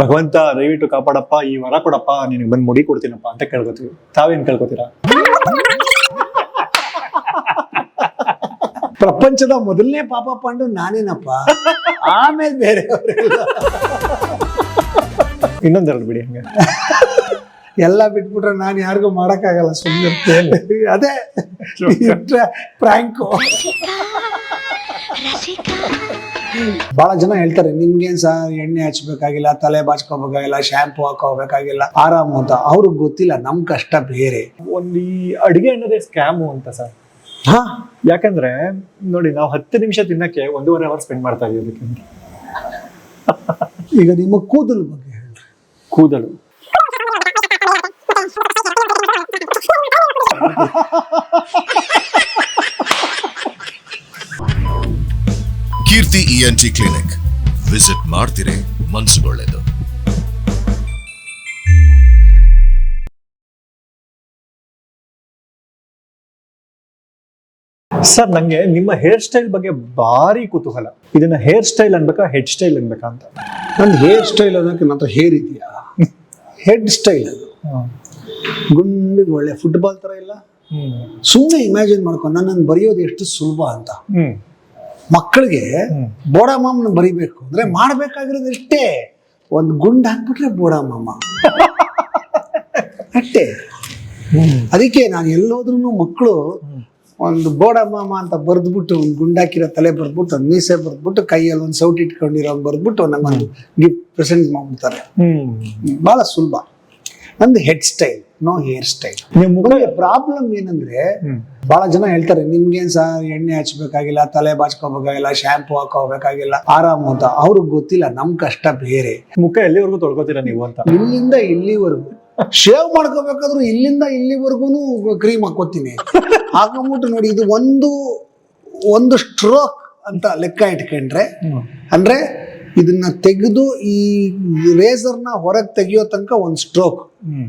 ಭಗವಂತ ದಯವಿಟ್ಟು ಕಾಪಾಡಪ್ಪ ಈ ವರ ಕೊಡಪ್ಪ ನಿನಗೆ ಬಂದು ಮುಡಿ ಕೊಡ್ತೀನಪ್ಪ ಅಂತ ಕೇಳ್ಕೊತೀವಿ ತಾವೇನ್ ಕೇಳ್ಕೊತೀರಾ ಪ್ರಪಂಚದ ಮೊದಲನೇ ಪಾಪ ಪಾಂಡು ನಾನೇನಪ್ಪ ಆಮೇಲೆ ಬೇರೆ ಇನ್ನೊಂದೆರಡು ಬಿಡಿ ಹಂಗೆ ಎಲ್ಲ ಬಿಟ್ಬಿಟ್ರೆ ನಾನು ಯಾರಿಗೂ ಮಾಡಕ್ಕಾಗಲ್ಲ ಸುಮ್ಮನೆ ಅದೇ ಪ್ರಾಂಕು ಬಹಳ ಜನ ಹೇಳ್ತಾರೆ ನಿಮ್ಗೇನ್ ಸರ್ ಎಣ್ಣೆ ಹಚ್ಬೇಕಾಗಿಲ್ಲ ತಲೆ ಬಾಚ್ಕೋಬೇಕಾಗಿಲ್ಲ ಶಾಂಪು ಹಾಕೋಬೇಕಾಗಿಲ್ಲ ಆರಾಮು ಅಂತ. ಅವ್ರಿಗೆ ಗೊತ್ತಿಲ್ಲ ನಮ್ ಕಷ್ಟ ಬೇರೆ. ಒಂದು ಈ ಅಡಿಗೆ ಅನ್ನೋದೇ ಸ್ಕ್ಯಾಮು ಅಂತ ಸರ್. ಹಾ? ಯಾಕಂದ್ರೆ ನೋಡಿ ನಾವು ಹತ್ತು ನಿಮಿಷ ತಿನ್ನಕ್ಕೆ ಒಂದೂವರೆ ಅವರ್ ಸ್ಪೆಂಡ್ ಮಾಡ್ತಾ ಇದೀವಿ ಅದಕ್ಕೆ. ಈಗ ನಿಮ್ಮ ಕೂದಲು ಬಗ್ಗೆ ಹೇಳ್ರಿ. ಕೂದಲು. ಕೀರ್ತಿ ಇಎನ್ಟಿ ಕ್ಲಿನಿಕ್ ವಿಸಿಟ್ ಮಾಡ್ತಿರೇ ಮನ್ಸುಗೊಳ್ಳೆದು ಸರ್ ನಂಗೆ ನಿಮ್ಮ ಹೇರ್ ಸ್ಟೈಲ್ ಬಗ್ಗೆ ಭಾರಿ ಕುತೂಹಲ. ಇದನ್ನ ಹೇರ್ ಸ್ಟೈಲ್ ಅನ್ಬೇಕಾ ಹೆಡ್ ಸ್ಟೈಲ್ ಅನ್ಬೇಕಾ ಅಂತ. ನನ್ನ ಹೇರ್ ಸ್ಟೈಲ್ ಅನ್ನೋಕೆ ನನ್ನ ಹತ್ರ ಹೇರ್ ಇದೆಯಾ? ಹೆಡ್ ಸ್ಟೈಲ್ ಅದು ಗುಂಡಿಗೆ ಒಳ್ಳೆ ಫುಟ್ಬಾಲ್ ತರ ಇಲ್ಲ. ಹ್ಮ್. ಸುಮ್ಮನೆ ಇಮ್ಯಾಜಿನ್ ಮಾಡ್ಕೊಂಡು ನನ್ನನ್ನು ಬರೆಯೋದು ಎಷ್ಟು ಸುಲಭ ಅಂತ. ಹ್ಮ್. ಮಕ್ಕಳಿಗೆ ಬೋಡಾ ಬೋಡ ಮಾಮನ ಬರಿಬೇಕು ಅಂದ್ರೆ ಮಾಡ್ಬೇಕಾಗಿರೋದು ಇಷ್ಟೇ. ಒಂದು ಗುಂಡ್ ಹಾಕ್ಬಿಟ್ರೆ ಬೋಡಾ ಮಾಮ ಅಷ್ಟೇ ಅದಕ್ಕೆ ನಾನು ಎಲ್ಲೋದ್ರೂ ಮಕ್ಕಳು ಒಂದು ಬೋಡಾ ಮಾಮ ಅಂತ ಬರೆದ್ಬಿಟ್ಟು ಒಂದು ಗುಂಡಾಕಿರೋ ತಲೆ ಬರೆದ್ಬಿಟ್ಟು ಒಂದು ಮೀಸೆ ಬರೆದ್ಬಿಟ್ಟು ಕೈಯಲ್ಲಿ ಒಂದು ಸೌಟ್ ಇಟ್ಕೊಂಡಿರೋ ಬರೆದ್ಬಿಟ್ಟು ನಮ್ಮ ಗಿಫ್ಟ್ ಪ್ರೆಸೆಂಟ್ ಮಾಡ್ಬಿಡ್ತಾರೆ. ಬಹಳ ಸುಲಭ. ನಂದು head style no hair style ನಿಮ್ ಮುಖ ಪ್ರಾಬ್ಲಮ್ ಏನಂದ್ರೆ ಬಹಳ ಜನ ಹೇಳ್ತಾರೆ ನಿಮ್ಗೇನ್ ಸರ್ ಎಣ್ಣೆ ಹಚ್ಬೇಕಾಗಿಲ್ಲ ತಲೆ ಬಾಚ್ಕೋಬೇಕಾಗಿಲ್ಲ ಶಾಂಪು ಹಾಕೋಬೇಕಾಗಿಲ್ಲ ಆರಾಮ್ ಅಂತ. ಅವ್ರಿಗೆ ಗೊತ್ತಿಲ್ಲ ನಮ್ ಕಷ್ಟ ಬೇರೆ. ಮುಖ ಎಲ್ಲಿವರೆಗೂ ತೊಳ್ಕೊತೀರಾ ನೀವು ಅಂತ? ಇಲ್ಲಿಂದ ಇಲ್ಲಿವರೆಗೂ. ಶೇವ್ ಮಾಡ್ಕೋಬೇಕಾದ್ರೂ ಇಲ್ಲಿಂದ ಇಲ್ಲಿವರೆಗೂ ಕ್ರೀಮ್ ಹಾಕೋತೀನಿ ಹಾಕೊಂಬಿಟ್ಟು ನೋಡಿ ಇದು ಒಂದು ಒಂದು ಸ್ಟ್ರೋಕ್ ಅಂತ ಲೆಕ್ಕ ಇಟ್ಕೊಂಡ್ರೆ ಅಂದ್ರೆ ಇದನ್ನ ತೆಗೆದು ಈ ರೇಸರ್ನ ಹೊರಗೆ ತೆಗಿಯೋ ತನಕ ಒಂದು ಸ್ಟ್ರೋಕ್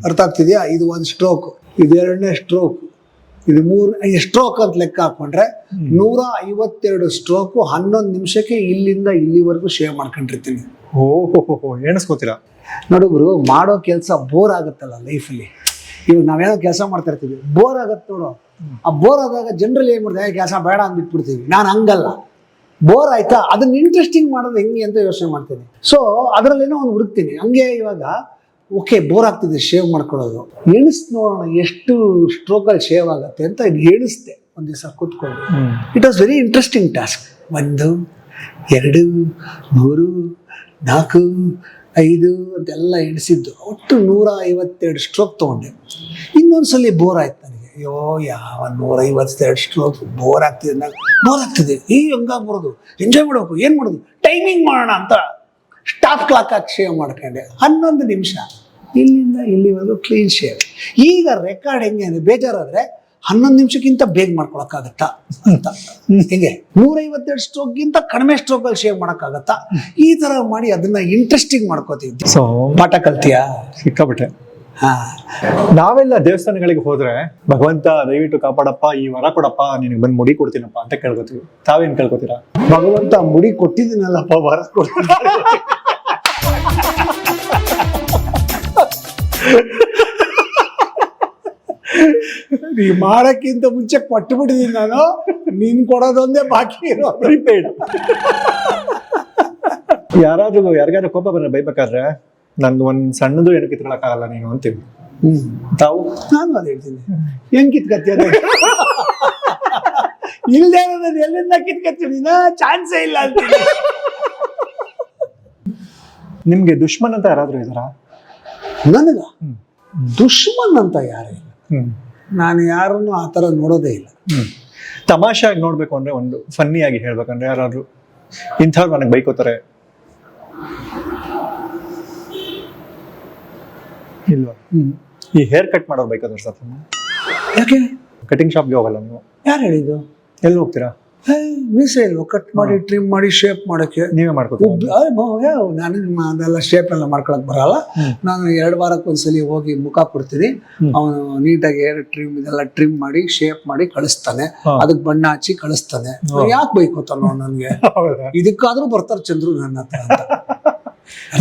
ಅರ್ಥ ಆಗ್ತಿದ್ಯಾ? ಇದು ಒಂದು ಸ್ಟ್ರೋಕ್ ಇದು ಎರಡನೇ ಸ್ಟ್ರೋಕ್ ಇದು ಮೂರು ಸ್ಟ್ರೋಕ್ ಅಂತ ಲೆಕ್ಕ ಹಾಕೊಂಡ್ರೆ ನೂರ ಐವತ್ತೆರಡು ಸ್ಟ್ರೋಕು ಹನ್ನೊಂದು ನಿಮಿಷಕ್ಕೆ ಇಲ್ಲಿಂದ ಇಲ್ಲಿವರೆಗೂ ಶೇವ್ ಮಾಡ್ಕೊಂಡಿರ್ತೀನಿ. ಓಹೋ ಎಣಿಸ್ಕೋತೀರಾ? ನೋಡುಗ್ರು ಮಾಡೋ ಕೆಲಸ ಬೋರ್ ಆಗುತ್ತಲ್ಲ ಲೈಫಲ್ಲಿ ಇವಾಗ ನಾವೇನೋ ಕೆಲಸ ಮಾಡ್ತಾ ಇರ್ತೀವಿ ಬೋರ್ ಆಗತ್ತೆ ನೋಡು. ಆ ಬೋರ್ ಆದಾಗ ಜನರಲ್ ಏನ್ ಮಾಡ್ತಾರೆ ಕೆಲಸ ಬೇಡ ಅಂದ್ಬಿಟ್ಬಿಡ್ತೀವಿ. ನಾನು ಹಂಗಲ್ಲ. ಬೋರ್ ಆಯ್ತಾ? ಅದನ್ನ ಇಂಟ್ರೆಸ್ಟಿಂಗ್ ಮಾಡೋದು ಹೆಂಗೆ ಅಂತ ಯೋಚನೆ ಮಾಡ್ತೀನಿ. ಸೊ ಅದರಲ್ಲೇನೋ ಒಂದು ಹುಡುಕ್ತೀನಿ. ಹಂಗೆ ಇವಾಗ ಓಕೆ ಬೋರ್ ಆಗ್ತಿದೆ ಶೇವ್ ಮಾಡ್ಕೊಳ್ಳೋದು. ಎಣಿಸ್ ನೋಡೋಣ ಎಷ್ಟು ಸ್ಟ್ರೋಕಲ್ಲಿ ಶೇವ್ ಆಗುತ್ತೆ ಅಂತ ಎಣಿಸ್ದೆ ಒಂದು ದಿವಸ ಕೂತ್ಕೊಂಡು. It was very interesting task ಒಂದು ಎರಡು ಮೂರು ನಾಲ್ಕು ಐದು ಅಂತೆಲ್ಲ ಎಣಿಸಿದ್ದು. ಒಟ್ಟು ನೂರ ಐವತ್ತೆರಡು ಸ್ಟ್ರೋಕ್ ತೊಗೊಂಡೆ. ಇನ್ನೊಂದ್ಸಲಿ ಬೋರ್ ಆಯ್ತು ಅಯ್ಯೋ ಯಾವ ನೂರೈವತ್ತು ಎರಡು ಸ್ಟ್ರೋಕ್ ಬೋರ್ ಆಗ್ತಿದೆ ನಂಗೆ ಬೋರ್ ಆಗ್ತಿದೆ. ಈ ಹಂಗಾಗಿ ಬರೋದು. ಎಂಜಾಯ್ ಮಾಡಬೇಕು. ಏನು ಮಾಡೋದು? ಟೈಮಿಂಗ್ ಮಾಡೋಣ ಅಂತ ಸ್ಟಾಪ್ ಕ್ಲಾಕ್ ಹಾಕಿ ಶೇವ್ ಮಾಡ್ಕೊಂಡೆ. ಹನ್ನೊಂದು ನಿಮಿಷ. ಇಲ್ಲಿಂದ ಇಲ್ಲಿವರೆಗೂ ಕ್ಲೀನ್ ಶೇವ್ ಈಗ ರೆಕಾರ್ಡ್ ಹೆಂಗೆ ಅಂದರೆ ಬೇಜಾರಾದ್ರೆ ಹನ್ನೊಂದು ನಿಮಿಷಕ್ಕಿಂತ ಬೇಗ ಮಾಡ್ಕೊಳಕ್ಕಾಗತ್ತಾ ಅಂತ. ಹಿಂಗೆ? ನೂರೈವತ್ತೆರಡು ಸ್ಟ್ರೋಕ್ಗಿಂತ ಕಡಿಮೆ ಸ್ಟ್ರೋಕಲ್ಲಿ ಶೇವ್ ಮಾಡೋಕ್ಕಾಗತ್ತಾ? ಈ ಥರ ಮಾಡಿ ಅದನ್ನ ಇಂಟ್ರೆಸ್ಟಿಂಗ್ ಮಾಡ್ಕೋತೀವಿ. ಸೊ ಪಾಠ ಕಲ್ತಿಯಾ? ಸಿಕ್ಕಾಬಿಟ್ಟೆ ನಾವೆಲ್ಲ ದೇವಸ್ಥಾನಗಳಿಗೆ ಹೋದ್ರೆ ಭಗವಂತ ದಯವಿಟ್ಟು ಕಾಪಾಡಪ್ಪ ಈ ವರ ಕೊಡಪ್ಪ ನಿನಗೆ ಬಂದು ಮುಡಿ ಕೊಡ್ತೀನಪ್ಪ ಅಂತ ಕೇಳ್ಕೊತೀವಿ. ತಾವೇನ್ ಕೇಳ್ಕೊತೀರಾ? ಭಗವಂತ ಮುಡಿ ಕೊಟ್ಟಿದ್ದೀನಲ್ಲಪ್ಪ ವರ ಕೊಡ್ತೀನಿ. ನೀ ಮಾಡಕ್ಕಿಂತ ಮುಂಚೆ ಕೊಟ್ಟು ಬಿಟ್ಟಿದ್ದೀನಿ ನಾನು. ನೀನ್ ಕೊಡೋದೊಂದೇ ಬಾಕಿ ಇರೋ ಪ್ರಿಪೇಡ್ ಯಾರಾದ್ರೂ ಯಾರಿಗಾದ್ರೂ ಕೋಪ ಬಂದ್ರೆ ಬೈಬೇಕಾದ್ರೆ ನಂದು ಒಂದು ಸಣ್ಣದು ಏನು ಕಿತ್ಕೊಳಕ್ಕಾಗಲ್ಲ ನೀನು ಅಂತೀವಿ ತಾವು? ನಾನು ಅದ್ ಹೇಳ್ತೀನಿ. ಹೆಂಗ್ ಕಿತ್ಕತ್ತೀಯ ಇಲ್ದೇ ಇರೋದನ್ನ ಎಲ್ಲಿಂದ ಕಿತ್ಕತ್ತೀನಿ ಚಾನ್ಸೇ ಇಲ್ಲ ಅಂತೀನಿ. ನಿಮ್ಗೆ ದುಶ್ಮನ್ ಅಂತ ಯಾರಾದ್ರೂ ಇದಾರ ನನಗ ದುಶ್ಮನ್ ಅಂತ ಯಾರೇ ಇಲ್ಲ. ನಾನು ಯಾರನ್ನು ಆ ಥರ ನೋಡೋದೇ ಇಲ್ಲ. ಹ್ಮ್. ಆಗಿ ನೋಡ್ಬೇಕು ಅಂದ್ರೆ ಒಂದು ಫನ್ನಿ ಆಗಿ ಹೇಳ್ಬೇಕಂದ್ರೆ ಯಾರಾದ್ರೂ ಇಂಥವ್ರು ನನಗೆ ಬೈಕೋತಾರೆ. ಇಲ್ವಾ? ಈ ಹೇರ್ ಕಟ್ ಮಾಡೋರು ಬೇಕಾದ್ರೆ ಸರ್ ಯಾಕೆ? ಕಟಿಂಗ್ ಶಾಪ್ಗೆ ಹೋಗಲ್ಲ ನೀವು? ಯಾರು ಹೇಳಿದ್ದು? ಎಲ್ಲಿ ಹೋಗ್ತೀರಾ? ಮೀಸೆ ಇಲ್ವ? ಕಟ್ ಮಾಡಿ ಟ್ರಿಮ್ ಮಾಡಿ ಶೇಪ್ ಮಾಡಕ್ಕೆ. ನೀವೇ ಮಾಡ್ಕೊತೀವಿ ನಾನು ನನಗೆ ಅದೆಲ್ಲ ಶೇಪ್ ಎಲ್ಲ ಮಾಡ್ಕೊಳಕ್ ಬರಲ್ಲ. ನಾನು ಎರಡು ವಾರಕ್ಕೆ ಒಂದ್ಸಲಿ ಹೋಗಿ ಮುಖ ಕೊಡ್ತೀನಿ. ಅವನು ನೀಟಾಗಿ ಹೇರ್ ಟ್ರಿಮ್ ಇದೆಲ್ಲ ಟ್ರಿಮ್ ಮಾಡಿ ಶೇಪ್ ಮಾಡಿ ಕಳಿಸ್ತಾನೆ. ಅದಕ್ಕೆ ಬಣ್ಣ ಹಚ್ಚಿ ಕಳಿಸ್ತಾನೆ. ಯಾಕೆ ಬೈಕೋತಾನೋ ನನಗೆ? ಇದಕ್ಕಾದರೂ ಇದಕ್ಕಾದ್ರೂ ಬರ್ತಾರೆ ಚಂದ್ರು ನನ್ನ ಹತ್ರ ಅಂತ.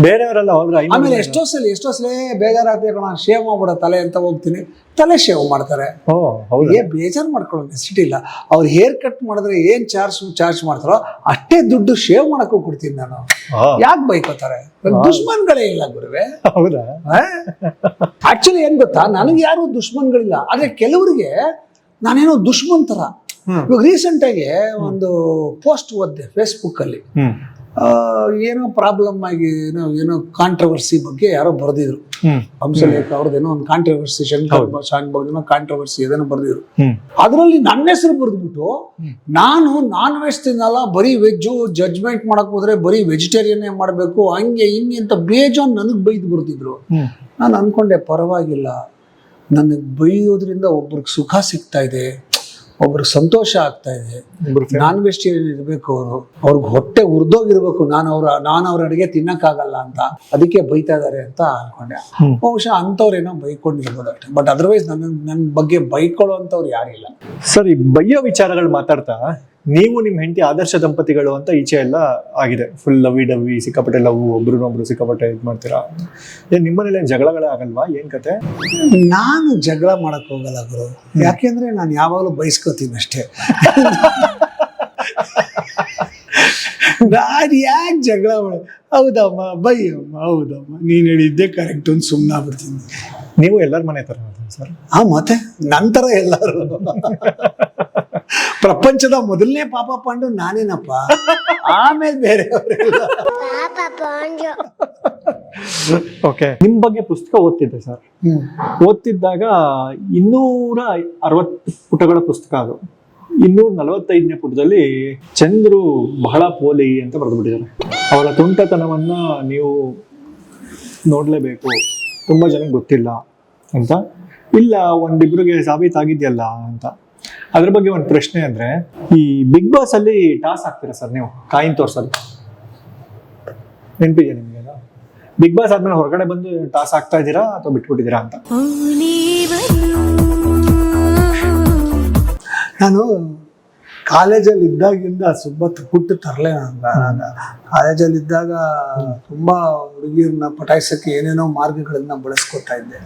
ಬೇರೆಯವರೆಲ್ಲ ಹೋದ್ರೆ ಆಮೇಲೆ ಎಷ್ಟೋ ಸಲ ಎಷ್ಟೋ ಸಲ ಬೇಜಾರಾಗ್ತದೆ ಕಣ ಶೇವ್ ಮಾಡ್ಬಿಡ ತಲೆ ಅಂತ ಹೋಗ್ತೀನಿ. ತಲೆ ಶೇವ್ ಮಾಡ್ತಾರೆ. ಓ ಹೌದು? ಏ ಬೇಜಾರ್ ಮಾಡ್ಕೊಳ್ಳೋ ನೆಸಿಟಿ ಇಲ್ಲ. ಅವ್ರು ಹೇರ್ ಕಟ್ ಮಾಡಿದ್ರೆ ಏನ್ ಚಾರ್ಜ್ ಚಾರ್ಜ್ ಮಾಡ್ತಾರೋ ಅಷ್ಟೇ ದುಡ್ಡು ಶೇವ್ ಮಾಡಕ್ಕೂ ಕೊಡ್ತೀನಿ ನಾನು. ಆ, ಯಾಕೆ ಬೈಕೋತಾರೆ? ದುಶ್ಮನ್ಗಳೇ ಇಲ್ಲ ಗುರುವೆ. ಹೌದಾ? ಆಕ್ಚುಲಿ ಏನ್ ಗೊತ್ತಾ? ನನಗೆ ಯಾರು ದುಶ್ಮನ್ಗಳಿಲ್ಲ. ಆದ್ರೆ ಕೆಲವರಿಗೆ ನಾನೇನೋ ದುಶ್ಮನ್ ತರ. ಹ್ಮ್. ಇವಾಗ ರೀಸೆಂಟ್ ಆಗಿ ಒಂದು ಪೋಸ್ಟ್ ಓದ್ದೆ ಫೇಸ್ಬುಕ್ ಅಲ್ಲಿ. ಹ್ಮ್. ಏನೋ ಪ್ರಾಬ್ಲಮ್ ಆಗಿ ಏನೋ ಏನೋ ಕಾಂಟ್ರವರ್ಸಿ ಬಗ್ಗೆ ಯಾರೋ ಬರೆದಿದ್ರು. ಹಂಸಲೇಖ ಅವ್ರದ್ದೇನೋ ಒಂದು ಕಾಂಟ್ರವರ್ಸಿ ಶಂಕರ್ ಶಾನ್ ಬಗ್ಗೆ ಕಾಂಟ್ರವರ್ಸಿ ಏನೋ ಬರೆದಿದ್ರು. ಅದರಲ್ಲಿ ನನ್ನ ಹೆಸರು ಬರೆದ್ಬಿಟ್ಟು ನಾನು ನಾನ್ ವೆಜ್ ತಿನ್ನಲ್ಲ ಬರೀ ವೆಜ್ಜು ಜಡ್ಜ್ಮೆಂಟ್ ಮಾಡಕ್ ಹೋದ್ರೆ ಬರೀ ವೆಜಿಟೇರಿಯನ್ನೇ ಮಾಡಬೇಕು ಹಂಗೆ ಹಿಂಗೆ ಅಂತ ಬೇಜಾನ್ ನನಗೆ ಬೈದು ಬರ್ತಿದ್ರು. ನಾನು ಅನ್ಕೊಂಡೆ ಪರವಾಗಿಲ್ಲ. ನನಗೆ ಬೈಯೋದ್ರಿಂದ ಒಬ್ರಿಗೆ ಸುಖ ಸಿಗ್ತಾ ಇದೆ. ಒಬ್ರಿಗೆ ಸಂತೋಷ ಆಗ್ತಾ ಇದೆ. ಒಬ್ರು ನಾನ್ ವೆಜಿಟೇರಿಯನ್ ಇರಬೇಕು ಅವರು. ಅವ್ರಿಗೆ ಹೊಟ್ಟೆ ಉರ್ದೋಗಿರ್ಬೇಕು. ನಾನು ಅವ್ರ ನಾನು ಅವ್ರ ಅಡುಗೆ ತಿನ್ನಕ್ಕಾಗಲ್ಲ ಅಂತ. ಅದಕ್ಕೆ ಬೈತಾ ಇದಾರೆ ಅಂತ ಅನ್ಕೊಂಡೆ. ಬಹುಶಃ ಅಂಥವ್ರೇನೋ ಬೈಕೊಂಡಿರ್ಬೋದು ಅಷ್ಟೇ. ಬಟ್ ಅದರ್ವೈಸ್ ನನ್ನ ನನ್ನ ಬಗ್ಗೆ ಬೈಕೊಳ್ಳೋ ಅಂಥವ್ರು ಯಾರಿಲ್ಲ. ಸರ್ ಈ ಬಯ್ಯೋ ವಿಚಾರಗಳು ಮಾತಾಡ್ತಾ ನೀವು ನಿಮ್ಮ ಹೆಂಡತಿ ಆದರ್ಶ ದಂಪತಿಗಳು ಅಂತ ಈಚೆ ಎಲ್ಲ ಆಗಿದೆ. ಫುಲ್ ಲವಿ ಡವಿ ಸಿಕ್ಕಾಪಟ್ಟೆ ಲವ್ ಒಬ್ರನ್ನೊಬ್ರು ಸಿಕ್ಕಾಪಟ್ಟೆ ಇದು ಮಾಡ್ತೀರಾ? ಏನ್ ನಿಮ್ಮನೇಲಿ ಏನ್ ಜಗಳಗಳೇ ಆಗಲ್ವಾ? ಏನ್ ಕತೆ? ನಾನು ಜಗಳ ಮಾಡಕ್ ಹೋಗಲ್ಲ ಗುರು. ಯಾಕೆಂದ್ರೆ ನಾನು ಯಾವಾಗಲೂ ಬಯಸ್ಕೋತೀನಿ ಅಷ್ಟೇ. ನಾನು ಯಾಕೆ ಜಗಳ ಮಾಡ? ಹೌದಮ್ಮ ಬೈಯಮ್ಮ ಹೌದಮ್ಮ. ನೀನು ಹೇಳಿದ್ದೆ ಕರೆಕ್ಟ್ ಒಂದು ಸುಮ್ಮನೆ ಆಗ್ಬಿಡ್ತೀನಿ ನೀವು ಎಲ್ಲರ ಮನೆ ತರ ಸರ್. ಆ ಮತ್ತೆ ನಂತರ ಎಲ್ಲರೂ. ಪ್ರಪಂಚದ ಮೊದಲನೇ ಪಾಪ ಪಾಂಡು ನಾನೇನಪ್ಪ? ಆಮೇಲೆ ಬೇರೆ ಓಕೆ ನಿಮ್ ಬಗ್ಗೆ ಪುಸ್ತಕ ಓದ್ತಿದ್ದೆ ಸರ್. ಓದ್ತಿದ್ದಾಗ ಇನ್ನೂರ ಅರವತ್ತು ಪುಟಗಳ ಪುಸ್ತಕ ಅದು. ಇನ್ನೂರ ನಲವತ್ತೈದನೇ ಪುಟದಲ್ಲಿ ಚಂದ್ರು ಬಹಳ ಪೋಲಿ ಅಂತ ಬರೆದ್ಬಿಟ್ಟಿದ್ದಾರೆ. ಅವರ ತುಂಟತನವನ್ನ ನೀವು ನೋಡ್ಲೇಬೇಕು. ತುಂಬಾ ಜನಕ್ಕೆ ಗೊತ್ತಿಲ್ಲ ಅಂತ ಇಲ್ಲ ಒಂದಿಬ್ರಿಗೆ ಸಾಬೀತಾಗಿದೆಯಲ್ಲ ಅಂತ. ಅದ್ರ ಬಗ್ಗೆ ಒಂದು ಪ್ರಶ್ನೆ ಅಂದ್ರೆ ಈ ಬಿಗ್ ಬಾಸ್ ಅಲ್ಲಿ ಟಾಸ್ ಹಾಕ್ತೀರಾ ಸರ್ ನೀವು? ಕಾಯಿನ್ ತೋರ್ಸಲ್ಲಿ ನೆನಪಿದೆ ನಿಮಗೆ ಬಿಗ್ ಬಾಸ್ ಆದ್ಮೇಲೆ ಹೊರಗಡೆ ಬಂದು ಟಾಸ್ ಹಾಕ್ತಾ ಇದ್ದೀರಾ ಅಥವಾ ಬಿಟ್ಬಿಟ್ಟಿದ್ದೀರಾ ಅಂತ? ನಾನು ಕಾಲೇಜಲ್ಲಿ ಇದ್ದಾಗಿಂದ ಸುಬ್ಬತ್ತು ಹುಟ್ಟು ತರಲೇ ನಾನು ಕಾಲೇಜಲ್ಲಿ ಇದ್ದಾಗ ತುಂಬಾ ಹುಡುಗಿರನ್ನ ಪಟಾಯಿಸಕ್ಕೆ ಏನೇನೋ ಮಾರ್ಗಗಳನ್ನ ಬಳಸ್ಕೊತಾ ಇದ್ದೆ.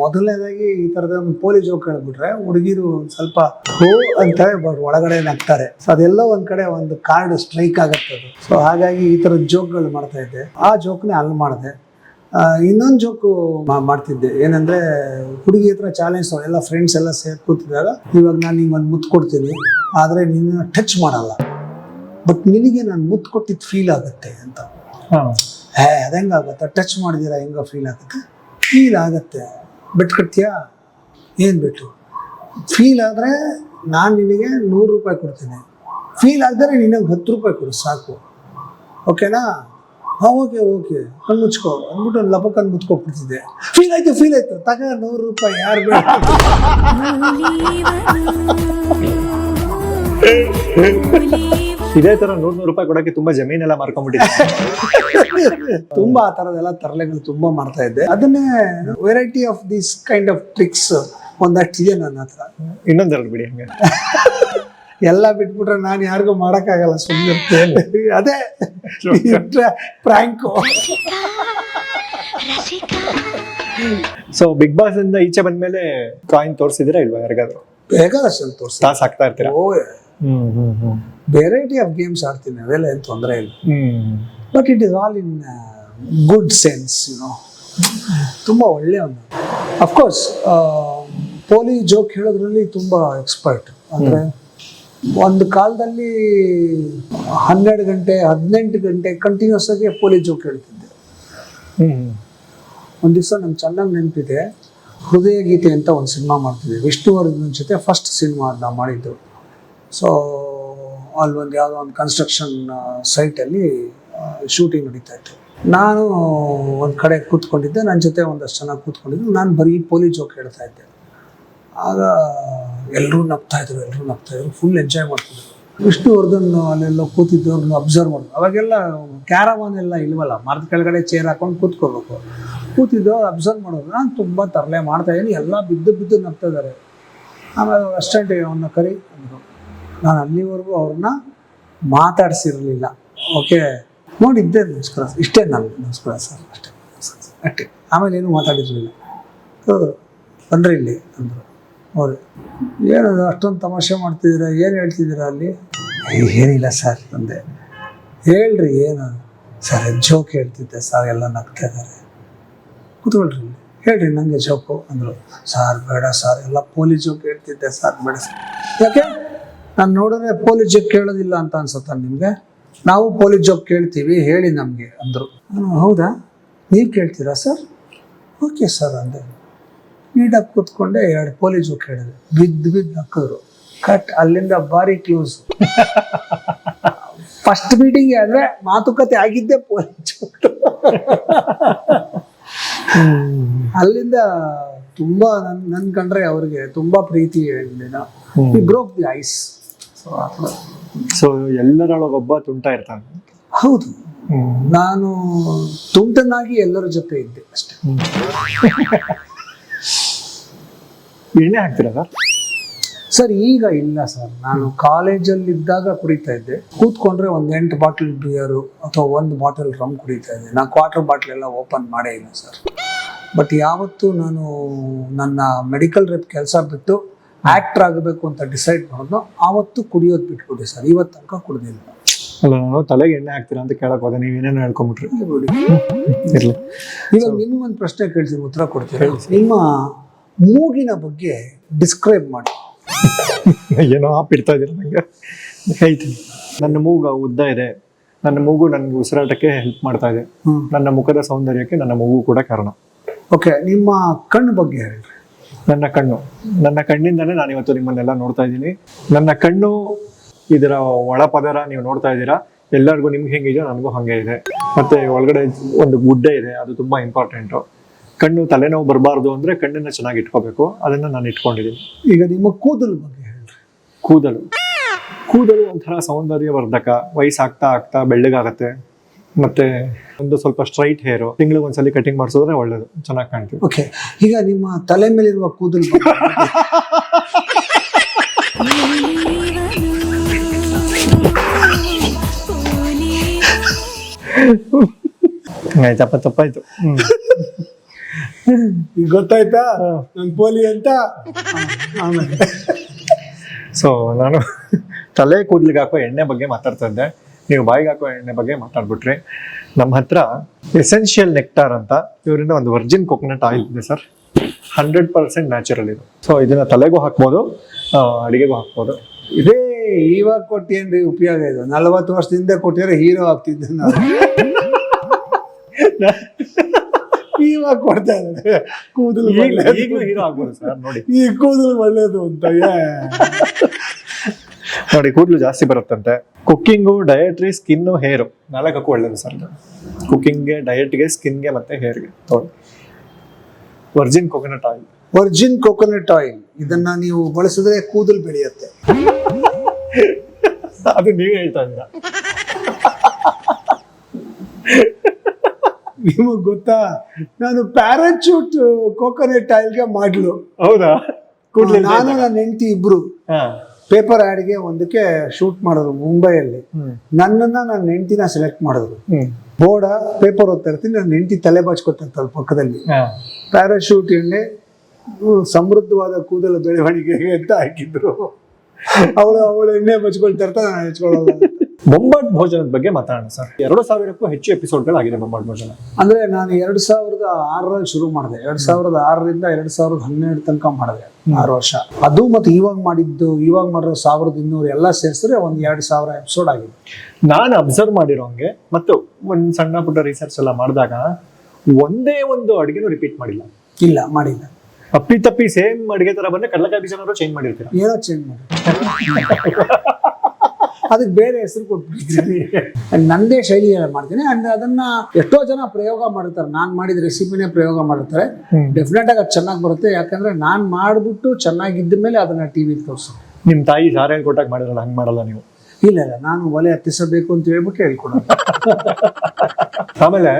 ಮೊದಲನೇದಾಗಿ ಈ ತರದ ಒಂದು ಪೋಲಿ ಜೋಕ್ ಹೇಳ್ಬಿಟ್ರೆ ಹುಡುಗಿರು ಸ್ವಲ್ಪ ಹೋ ಅಂತ ಒಳಗಡೆ ನಗ್ತಾರೆ. ಸೊ ಅದೆಲ್ಲ ಒಂದ್ ಕಡೆ ಒಂದು ಕಾರ್ಡ್ ಸ್ಟ್ರೈಕ್ ಆಗತ್ತೆ ಅದು ಸೊ ಹಾಗಾಗಿ ಈ ತರದ ಜೋಕ್ಗಳು ಮಾಡ್ತಾ ಇದ್ದೆ. ಆ ಜೋಕ್ನೇ ಅಲ್ಲಿ ಮಾಡಿದೆ. ಇನ್ನೊಂದು ಜೋಕು ಮಾಡ್ತಿದ್ದೆ. ಏನಂದ್ರೆ ಹುಡುಗಿ ಹತ್ರ ಚಾಲೆಂಜ್ ಎಲ್ಲ ಫ್ರೆಂಡ್ಸ್ ಎಲ್ಲ ಸೇರಿ ಕೂತಿದ್ದಾಗ ಇವಾಗ ನಾನು ನಿಂಗೆ ಒಂದು ಮುತ್ತು ಕೊಡ್ತೀನಿ ಆದರೆ ನಿನ್ನ ಟಚ್ ಮಾಡಲ್ಲ. ಬಟ್ ನಿನಗೆ ನಾನು ಮುತ್ತು ಕೊಟ್ಟಿದ್ದು ಫೀಲ್ ಆಗುತ್ತೆ ಅಂತ. ಹಾ. ಅದಂಗಾಗತ್ತೆ ಟಚ್ ಮಾಡಿದಿರ? ಹೆಂಗ ಫೀಲ್ ಆಗುತ್ತೆ. ಫೀಲ್ ಆಗುತ್ತೆ. ಬೆಟ್ ಕಟ್ತೀಯಾ ಏನು ಬೆಟ್ಟು ಫೀಲ್ ಆದರೆ ನಾನು ನಿನಗೆ ನೂರು ರೂಪಾಯಿ ಕೊಡ್ತೀನಿ. ಫೀಲ್ ಆದರೆ ನಿನಗೆ ಹತ್ತು ರೂಪಾಯಿ ಕೊಡು ಸಾಕು. ಓಕೆನಾ ಹಾಂ ಓಕೆ ಓಕೆ ಮುಚ್ಕೋ. ಅಂದ್ಬಿಟ್ಟು ಒಂದು ಲಪಕ್ ಮುತ್ಕೊಬಿಡ್ತಿದ್ದೆ ಫೀಲ್ ಆಯ್ತು ಫೀಲ್ ಆಯ್ತು. ತಗ ನೂರು ರೂಪಾಯಿ ಯಾರು ಬೇಡ. ಇದೇ ತರ ನೂರ್ ನೂರು ರೂಪಾಯಿ ಕೊಡಕ್ಕೆ ತುಂಬಾ ಜಮೀನೆಲ್ಲ ಮಾರ್ಕೊಂಡ್ಬಿಟ್ಟಿದೆ ತುಂಬಾ ಆ ಥರದೆಲ್ಲ ತರಲೆಗಳು ತುಂಬಾ ಮಾಡ್ತಾ ಇದ್ದೆ. ಅದನ್ನೇ variety of this kind of tricks ಒಂದಷ್ಟು ಇದೆ ನನ್ನ ಹತ್ರ. ಇನ್ನೊಂದೆರಡು ಬಿಡಿ ಹಂಗೆ. ಎಲ್ಲ ಬಿಟ್ಬಿಟ್ರೆ ನಾನು ಯಾರಿಗೂ ಮಾಡೋಕ್ಕಾಗಲ್ಲ ಸುಮ್ಮನೆ ಅದೇ ಪ್ರ್ಯಾಂಕು ಸೊ ಬಿಗ್ ಬಾಸ್ ಇಂದ ಈಚೆ ಬಂದ್ಮೇಲೆ ಕಾಯಿನ್ ತೋರಿಸಿದ್ರೆ ಇಲ್ವಾ ಯಾರಿಗಾದ್ರು? ಬೇಕಾದಷ್ಟು ತೋರಿಸಿ ತಾಸ್ ಆಗ್ತಾ ಇರ್ತೀರಾ? ಓ hmm hmm variety of games ಆಡ್ತೀನಿ ಅವೆಲ್ಲ ಏನು ತೊಂದರೆ ಇಲ್ಲ. ಹ್ಮ್ but it is all in good sense you know ತುಂಬ ಒಂದು. ಅಫ್ಕೋರ್ಸ್ ಪೋಲಿ ಜೋಕ್ ಹೇಳೋದ್ರಲ್ಲಿ ತುಂಬ ಎಕ್ಸ್ಪರ್ಟ್ ಅಂದರೆ ಒಂದು ಕಾಲದಲ್ಲಿ ಹನ್ನೆರಡು ಗಂಟೆ ಹದಿನೆಂಟು ಗಂಟೆ ಕಂಟಿನ್ಯೂಸ್ ಆಗಿ ಪೋಲಿ ಜೋಕ್ ಹೇಳ್ತಿದ್ದೆ. ಒಂದು ದಿವಸ ನಂಗೆ ಚೆನ್ನಾಗಿ ನೆನಪಿದೆ. ಹೃದಯ ಗೀತೆ ಅಂತ ಒಂದು ಸಿನಿಮಾ ಮಾಡ್ತಿದ್ದೆ. ವಿಷ್ಣುವರ್ಧನ ಜೊತೆ ಫಸ್ಟ್ ಸಿನಿಮಾ ನಾವು ಮಾಡಿದ್ದು. ಸೊ ಅಲ್ಲಿ ಒಂದು ಯಾವುದೋ ಒಂದು ಕನ್ಸ್ಟ್ರಕ್ಷನ್ ಸೈಟಲ್ಲಿ ಶೂಟಿಂಗ್ ನಡೀತಾ ಇತ್ತು. ನಾನು ಒಂದು ಕಡೆ ಕೂತ್ಕೊಂಡಿದ್ದೆ. ನನ್ನ ಜೊತೆ ಒಂದಷ್ಟು ಚೆನ್ನಾಗಿ ಕೂತ್ಕೊಂಡಿದ್ದೆ. ನಾನು ಬರೀ ಪೋಲಿ ಜೋಕ್ ಹೇಳ್ತಾ ಇದ್ದೆ. ಆಗ ಎಲ್ಲರೂ ನಗ್ತಾ ಇದ್ರು, ಎಲ್ಲರೂ ನಗ್ತಾ ಇದ್ರು. ಫುಲ್ ಎಂಜಾಯ್ ಮಾಡ್ತಿದ್ರು. ವಿಷ್ಣುವರ್ಧನ್ ಅಲ್ಲೆಲ್ಲ ಕೂತಿದ್ದವ್ರನ್ನ ಅಬ್ಸರ್ವ್ ಮಾಡೋದು ಅವಾಗೆಲ್ಲ ಕ್ಯಾರವಾನ್ ಎಲ್ಲ ಇಲ್ವಲ್ಲ, ಮರದ ಕೆಳಗಡೆ ಚೇರ್ ಹಾಕೊಂಡು ಕೂತ್ಕೋಬೇಕು. ಕೂತಿದ್ದು ಅಬ್ಸರ್ವ್ ಮಾಡೋದು ನಾನು ತುಂಬ ತರಲೆ ಮಾಡ್ತಾ ಇದ್ದೀನಿ ಎಲ್ಲ ಬಿದ್ದು ಬಿದ್ದು ನಗ್ತಾ ಇದ್ದಾರೆ. ಆಮೇಲೆ ಅಷ್ಟಂಟ್ ಅವನ್ನ ಕರಿ ಅಂದರು. ನಾನು ಅಲ್ಲಿವರೆಗೂ ಅವ್ರನ್ನ ಮಾತಾಡ್ಸಿರಲಿಲ್ಲ. ಓಕೆ ನೋಡಿದ್ದೆ ನಮಸ್ಕಾರ. ಇಷ್ಟೇ ನಾನು ನಮಸ್ಕಾರ ಸರ್. ಅಷ್ಟೇ. ಅಷ್ಟೇ. ಆಮೇಲೆ ಏನು ಮಾತಾಡಿರಲಿಲ್ಲ. ಹೌದು. ಬನ್ರಿ ಇಲ್ಲಿ ಅಂದರು. ಅವರು ಏನದು ಅಷ್ಟೊಂದು ತಮಾಷೆ ಮಾಡ್ತಿದ್ದೀರಾ ಏನು ಹೇಳ್ತಿದ್ದೀರಾ ಅಲ್ಲಿ? "ಏ, ಏನಿಲ್ಲ ಸರ್ ಅಂದೆ. ಹೇಳ್ರಿ ಏನು ಸರ್ ಜೋಕ್ ಹೇಳ್ತಿದ್ದೆ ಸರ್ ಎಲ್ಲ ನಗ್ತಾ ಇದ್ದಾರೆ. ಕೂತ್ಕೊಳ್ರಿ. ಹೇಳ್ರಿ ನನಗೆ ಜೋಕು ಅಂದರು. ಸಾರ್ ಬೇಡ ಸರ್ ಎಲ್ಲ ಪೋಲಿ ಜೋಕ್ ಹೇಳ್ತಿದ್ದೆ ಸರ್ ಬೇಡ ಸರ್ ಯಾಕೆ? ನಾನು ನೋಡಿದ್ರೆ ಪೋಲಿ ಜೋಕ್ ಕೇಳೋದಿಲ್ಲ ಅಂತ ಅನ್ಸುತ್ತಾ ನಿಮಗೆ? ನಾವು ಪೋಲಿ ಜೋಕ್ ಕೇಳ್ತೀವಿ ಹೇಳಿ ನಮಗೆ ಅಂದರು. ಹೌದಾ? ನೀವು ಕೇಳ್ತೀರಾ ಸರ್ ಓಕೆ ಸರ್ ಅಂದೆ. ನೀಟಾಗಿ ಕೂತ್ಕೊಂಡೆ ಎರಡು ಪೊಲೀಸ್ ಕೇಳಿದ್ರು ಬಿದ್ದು ಬಿದ್ದು ಹಾಕಿದ್ರು ಕಟ್ ಅಲ್ಲಿಂದ ಬಾರಿ ಕ್ಲೂಸ್ ಫಸ್ಟ್ ಮೀಟಿಂಗ್ ಅಂದ್ರೆ ಮಾತುಕತೆ ಆಗಿದ್ದೆ ಪೊಲೀಸ್ ಅಲ್ಲಿಂದ ತುಂಬಾ ನನ್ ನನ್ ಕಂಡ್ರೆ ಅವ್ರಿಗೆ ತುಂಬಾ ಪ್ರೀತಿ ಬ್ರೋಕ್ ದಿ ಐಸ್ ಸೊ ಎಲ್ಲರೊಳಗೊಬ್ಬ ತುಂಟ ಇರ್ತಾನೆ. ಹೌದು. ನಾನು ತುಂಟನಾಗಿ ಎಲ್ಲರ ಜೊತೆ ಇದ್ದೆ ಅಷ್ಟೇ. ಎಣ್ಣೆ ಹಾಕ್ತೀರಾ ಸರ್? ಸರ್ ಈಗ ಇಲ್ಲ ಸರ್. ನಾನು ಕಾಲೇಜಲ್ಲಿ ಇದ್ದಾಗ ಕುಡಿತಾ ಇದ್ದೆ. ಕೂತ್ಕೊಂಡ್ರೆ ಒಂದ್ ಎಂಟು ಬಾಟಲ್ ಬಿಯರು ಅಥವಾ ಒಂದು ಬಾಟಲ್ ರಮ್ ಕುಡಿತಾ ಇದ್ದೆ. ನಾನು ಕ್ವಾರ್ಟರ್ ಬಾಟಲ್ ಎಲ್ಲ ಓಪನ್ ಮಾಡೇ ಇಲ್ಲ ಸರ್. ಬಟ್ ಯಾವತ್ತು ನಾನು ನನ್ನ ಮೆಡಿಕಲ್ ರೆಪ್ ಕೆಲಸ ಬಿಟ್ಟು ಆಕ್ಟರ್ ಆಗಬೇಕು ಅಂತ ಡಿಸೈಡ್ ಮಾಡೋದು ಆವತ್ತು ಕುಡಿಯೋದು ಬಿಟ್ಕೊಡಿ ಸರ್. ಇವತ್ತು ತನಕ ಕುಡಿದಿಲ್ಲ. ಅಲ್ಲ ನಾನು ತಲೆಗೆ ಎಣ್ಣೆ ಹಾಕ್ತೀರಾ ಅಂತ ಕೇಳಕ್ ಹೋದೆ. ಏನೇನು ಹೇಳ್ಕೊಂಬಿಟ್ರಿ ಇರ್ಲಿ. ಇವಾಗ ನಿಮ್ಗೊಂದು ಪ್ರಶ್ನೆ ಕೇಳ್ತೀನಿ ಉತ್ತರ ಕೊಡ್ತೀರಾ? ನಿಮ್ಮ ಮೂಗಿನ ಬಗ್ಗೆ ಡಿಸ್ಕ್ರೈಬ್ ಮಾಡಿ. ಏನೋ ಆಪ್ ಇಡ್ತಾ ಇದ್ದೀರ ನಂಗೆ? ಹೇಳ್ತೀನಿ. ನನ್ನ ಮೂಗು ಉದ್ದ ಇದೆ. ನನ್ನ ಮೂಗು ನನಗೆ ಉಸಿರಾಟಕ್ಕೆ ಹೆಲ್ಪ್ ಮಾಡ್ತಾ ಇದೆ. ನನ್ನ ಮುಖದ ಸೌಂದರ್ಯಕ್ಕೆ ನನ್ನ ಮೂಗು ಕೂಡ ಕಾರಣ. ಓಕೆ ನಿಮ್ಮ ಕಣ್ಣು ಬಗ್ಗೆ ಹೇಳಿ ನನ್ನ ಕಣ್ಣು. ನನ್ನ ಕಣ್ಣಿಂದನೇ ನಾನು ಇವತ್ತು ನಿಮ್ಮನ್ನೆಲ್ಲ ನೋಡ್ತಾ ಇದ್ದೀನಿ. ನನ್ನ ಕಣ್ಣು ಇದರ ಒಳಪದರ ನೀವು ನೋಡ್ತಾ ಇದ್ದೀರಾ? ಎಲ್ಲರಿಗೂ ನಿಮ್ಗೆ ಹೆಂಗಿದೆಯೋ ನನಗೂ ಹಂಗೆ ಇದೆ. ಮತ್ತೆ ಒಳಗಡೆ ಒಂದು ಗುಡ್ಡೆ ಇದೆ ಅದು ತುಂಬಾ ಇಂಪಾರ್ಟೆಂಟು ಕಣ್ಣು ತಲೆನೋವು ಬರಬಾರ್ದು ಅಂದ್ರೆ ಕಣ್ಣನ್ನ ಚೆನ್ನಾಗಿ ಇಟ್ಕೋಬೇಕು. ಅದನ್ನ ನಾನು ಇಟ್ಕೊಂಡಿದ್ದೀನಿ. ಈಗ ನಿಮ್ಮ ಕೂದಲು ಬಗ್ಗೆ ಹೇಳ್ರಿ. ಕೂದಲು. ಕೂದಲು ಒಂಥರ ಸೌಂದರ್ಯವರ್ಧಕ. ವಯಸ್ಸಾಗ್ತಾ ಆಗ್ತಾ ಬೆಳ್ಳಗಾಗತ್ತೆ. ಮತ್ತೆ ಒಂದು ಸ್ವಲ್ಪ ಸ್ಟ್ರೈಟ್ ಹೇರು. ತಿಂಗಳಿಗೆ ಒಂದ್ಸಲಿ ಕಟಿಂಗ್ ಮಾಡಿಸಿದ್ರೆ ಒಳ್ಳೇದು. ಚೆನ್ನಾಗಿ ಕಾಣ್ತೀವಿ. ಓಕೆ ಈಗ ನಿಮ್ಮ ತಲೆ ಮೇಲಿರುವ ಕೂದಲು ಬಗ್ಗೆ ಆಯ್ತಪ್ಪ ತಪ್ಪಾಯ್ತು. ಹ್ಮ್. ಈಗ ಗೊತ್ತಾಯ್ತಾ? ನನ್ ಪೋಲಿ ಅಂತ? ಆಮೇಲೆ. ಸೊ ನಾನು ತಲೆ ಕೂದಲಿಗೆ ಹಾಕೋ ಎಣ್ಣೆ ಬಗ್ಗೆ ಮಾತಾಡ್ತಾ ಇದ್ದೆ. ನೀವು ಬಾಯಿಗೆ ಹಾಕೋ ಎಣ್ಣೆ ಬಗ್ಗೆ ಮಾತಾಡ್ಬಿಟ್ರಿ. ನಮ್ಮ ಹತ್ರ ಎಸೆನ್ಷಿಯಲ್ ನೆಕ್ಟಾರ್ ಅಂತ ಇವರಿಂದ ಒಂದು ವರ್ಜಿನ್ ಕೊಕೊನಟ್ ಆಯಿಲ್ ಇದೆ ಸರ್. ಹಂಡ್ರೆಡ್ ಪರ್ಸೆಂಟ್ ನ್ಯಾಚುರಲ್ ಇದು. ಸೊ ಇದನ್ನ ತಲೆಗೂ ಹಾಕ್ಬೋದು ಅಡಿಗೆಗೂ ಹಾಕ್ಬೋದು. ಇದೇ ಇವಾಗ ಕೊಟ್ಟೇನ್ರಿ ಉಪಯೋಗ ಇದು. ನಲವತ್ತು ವರ್ಷದಿಂದ ಕೊಟ್ಟಿದ್ರೆ ಹೀರೋ ಆಗ್ತಿದ್ದೆ ನಾನು. ಇವಾಗ ಕೊಡ್ತಾ ಇದ್ದಾರೆ. ಕೂದಲು ಈಗಲೂ ಹೀರೋ ಆಗ್ಬೋದು ಸರ್ ನೋಡಿ. ಈ ಕೂದಲು ಒಳ್ಳೇದು ಅಂತ ನೋಡಿ ಕೂದಲು ಜಾಸ್ತಿ ಬರುತ್ತಂತೆ. Cooking dietary skin hair. ನಾಲ್ಕಕ್ಕೂ ಒಳ್ಳೇದು ಸರ್. ಕುಕ್ಕಿಂಗ್ಗೆ ಡಯಟ್ಗೆ ಸ್ಕಿನ್ಗೆ ಮತ್ತೆ ಹೇರ್ಗೆ. ನೋಡಿ. Virgin coconut oil. Virgin coconut oil. ಇದನ್ನ ನೀವು ಬಳಸಿದ್ರೆ ಕೂದಲು ಬೆಳೆಯುತ್ತೆ. ಅದು ನೀವೇ ಹೇಳ್ತಾ ಇದ್ದೀರಾ? ನಿಮಗ್ ಗೊತ್ತಾ? ನಾನು ಪ್ಯಾರಾಚೂಟ್ ಕೋಕೋನಟ್ ಆಯಿಲ್ಗೆ ಮಾಡ್ಲು. ಹೌದಾ? ನಾನು ನನ್ನ ಹೆಂಡತಿ ಇಬ್ರು ಪೇಪರ್ ಆಡ್ಗೆ ಒಂದಕ್ಕೆ ಶೂಟ್ ಮಾಡಿದ್ರು ಮುಂಬೈಯಲ್ಲಿ. ನನ್ನನ್ನು ನನ್ನ ಹೆಂಡತಿನ ಸೆಲೆಕ್ಟ್ ಮಾಡಿದ್ರು. ಬೋರ್ಡ ಪೇಪರ್ ಓದ್ತಾ ಇರ್ತೀನಿ ನನ್ನ ಹೆಂಡತಿ ತಲೆ ಬಾಚ್ಕೊತಿರ್ತಾಳೆ ಪಕ್ಕದಲ್ಲಿ. ಪ್ಯಾರಶೂಟ್ ಪ್ಯಾರಾಶೂಟ್ ಎಣ್ಣೆ ಸಮೃದ್ಧವಾದ ಕೂದಲು ಬೆಳವಣಿಗೆ ಅಂತ ಹಾಕಿದ್ರು. ಅವಳು ಅವಳು ಎಣ್ಣೆ ಬಚ್ಕೊಳ್ತಾ ಇರ್ತಾ ನಾನು ಹೆಚ್ಕೊಳ್ಳೋದು ಬೊಂಬಾಟ್ ಭೋಜನದ ಬಗ್ಗೆ ಮಾತಾಡೋಣ ಸರ್. ಎರಡು ಸಾವಿರಕ್ಕೂ ಹೆಚ್ಚು ಎಪಿಸೋಡ್ಗಳಾಗಿದೆ ಬೊಂಬಾಟ್ ಭೋಜನ. ಅಂದ್ರೆ ನಾನು ಎರಡು ಸಾವಿರದ ಆರರಲ್ಲಿ ಶುರು ಮಾಡಿದೆ. ಎರಡ್ ಸಾವಿರದ ಆರರಿಂದ ಎರಡ್ ಸಾವಿರದ ಹನ್ನೆರಡು ತನಕ ಮಾಡಿದೆ. ಆರು ವರ್ಷ. ಅದು ಮತ್ತೆ ಇವಾಗ ಮಾಡಿದ್ದು ಇವಾಗ ಮಾಡಿರೋ ಸಾವಿರದ ಇನ್ನೂರು ಎಲ್ಲ ಸೇರಿಸಿದ್ರೆ ಒಂದು ಎರಡು ಸಾವಿರ ಎಪಿಸೋಡ್ ಆಗಿದೆ. ನಾನು ಅಬ್ಸರ್ವ್ ಮಾಡಿರೋಂಗೆ ಮತ್ತು ಒಂದು ಸಣ್ಣ ಪುಟ್ಟ ರಿಸರ್ಚ್ ಎಲ್ಲ ಮಾಡಿದಾಗ ಒಂದೇ ಒಂದು ಅಡುಗೆನೂ ರಿಪೀಟ್ ಮಾಡಿಲ್ಲ. ಇಲ್ಲ ಮಾಡಿಲ್ಲ. ಅಪ್ಪಿ ತಪ್ಪಿ ಸೇಮ್ ಅಡಿಗೆ ತರ ಬಂದ್ರೆ ಕಡಲೆಕಾಯಿ ಬೀಜನಾದ್ರು ಚೇಂಜ್ ಮಾಡಿರ್ತೀರ? ಏನೋ ಚೇಂಜ್ ಮಾಡಿ ಅದಕ್ಕೆ ಬೇರೆ ಹೆಸರು ಕೊಟ್ಬಿಡ್ತೀನಿ ನಂದೇ ಶೈಲಿಯಲ್ಲಿ ಮಾಡ್ತೀನಿ. ಅಂಡ್ ಅದನ್ನ ಎಷ್ಟೋ ಜನ ಪ್ರಯೋಗ ಮಾಡಿರ್ತಾರೆ ನಾನ್ ಮಾಡಿದ ರೆಸಿಪಿನೇ ಪ್ರಯೋಗ ಮಾಡಿರ್ತಾರೆ ಡೆಫಿನೆಟ್ ಆಗಿ ಅದು ಚೆನ್ನಾಗಿ ಬರುತ್ತೆ. ಯಾಕಂದ್ರೆ ನಾನ್ ಮಾಡ್ಬಿಟ್ಟು ಚೆನ್ನಾಗಿದ್ದ ಮೇಲೆ ಅದನ್ನ ಟಿವಿ ತೋರಿಸು ನಿಮ್ ತಾಯಿ ಸಾರೇ ಕೊಟ್ಟಾಗ ಮಾಡಿರಲ್ಲ ಹಂಗ್ ಮಾಡಲ್ಲ ನೀವು? ಇಲ್ಲ ಇಲ್ಲ. ನಾನು ಒಲೆ ಹತ್ತಿಸಬೇಕು ಅಂತ ಹೇಳ್ಬಿಟ್ಟು ಹೇಳ್ಕೊಡೋದು. ಆಮೇಲೆ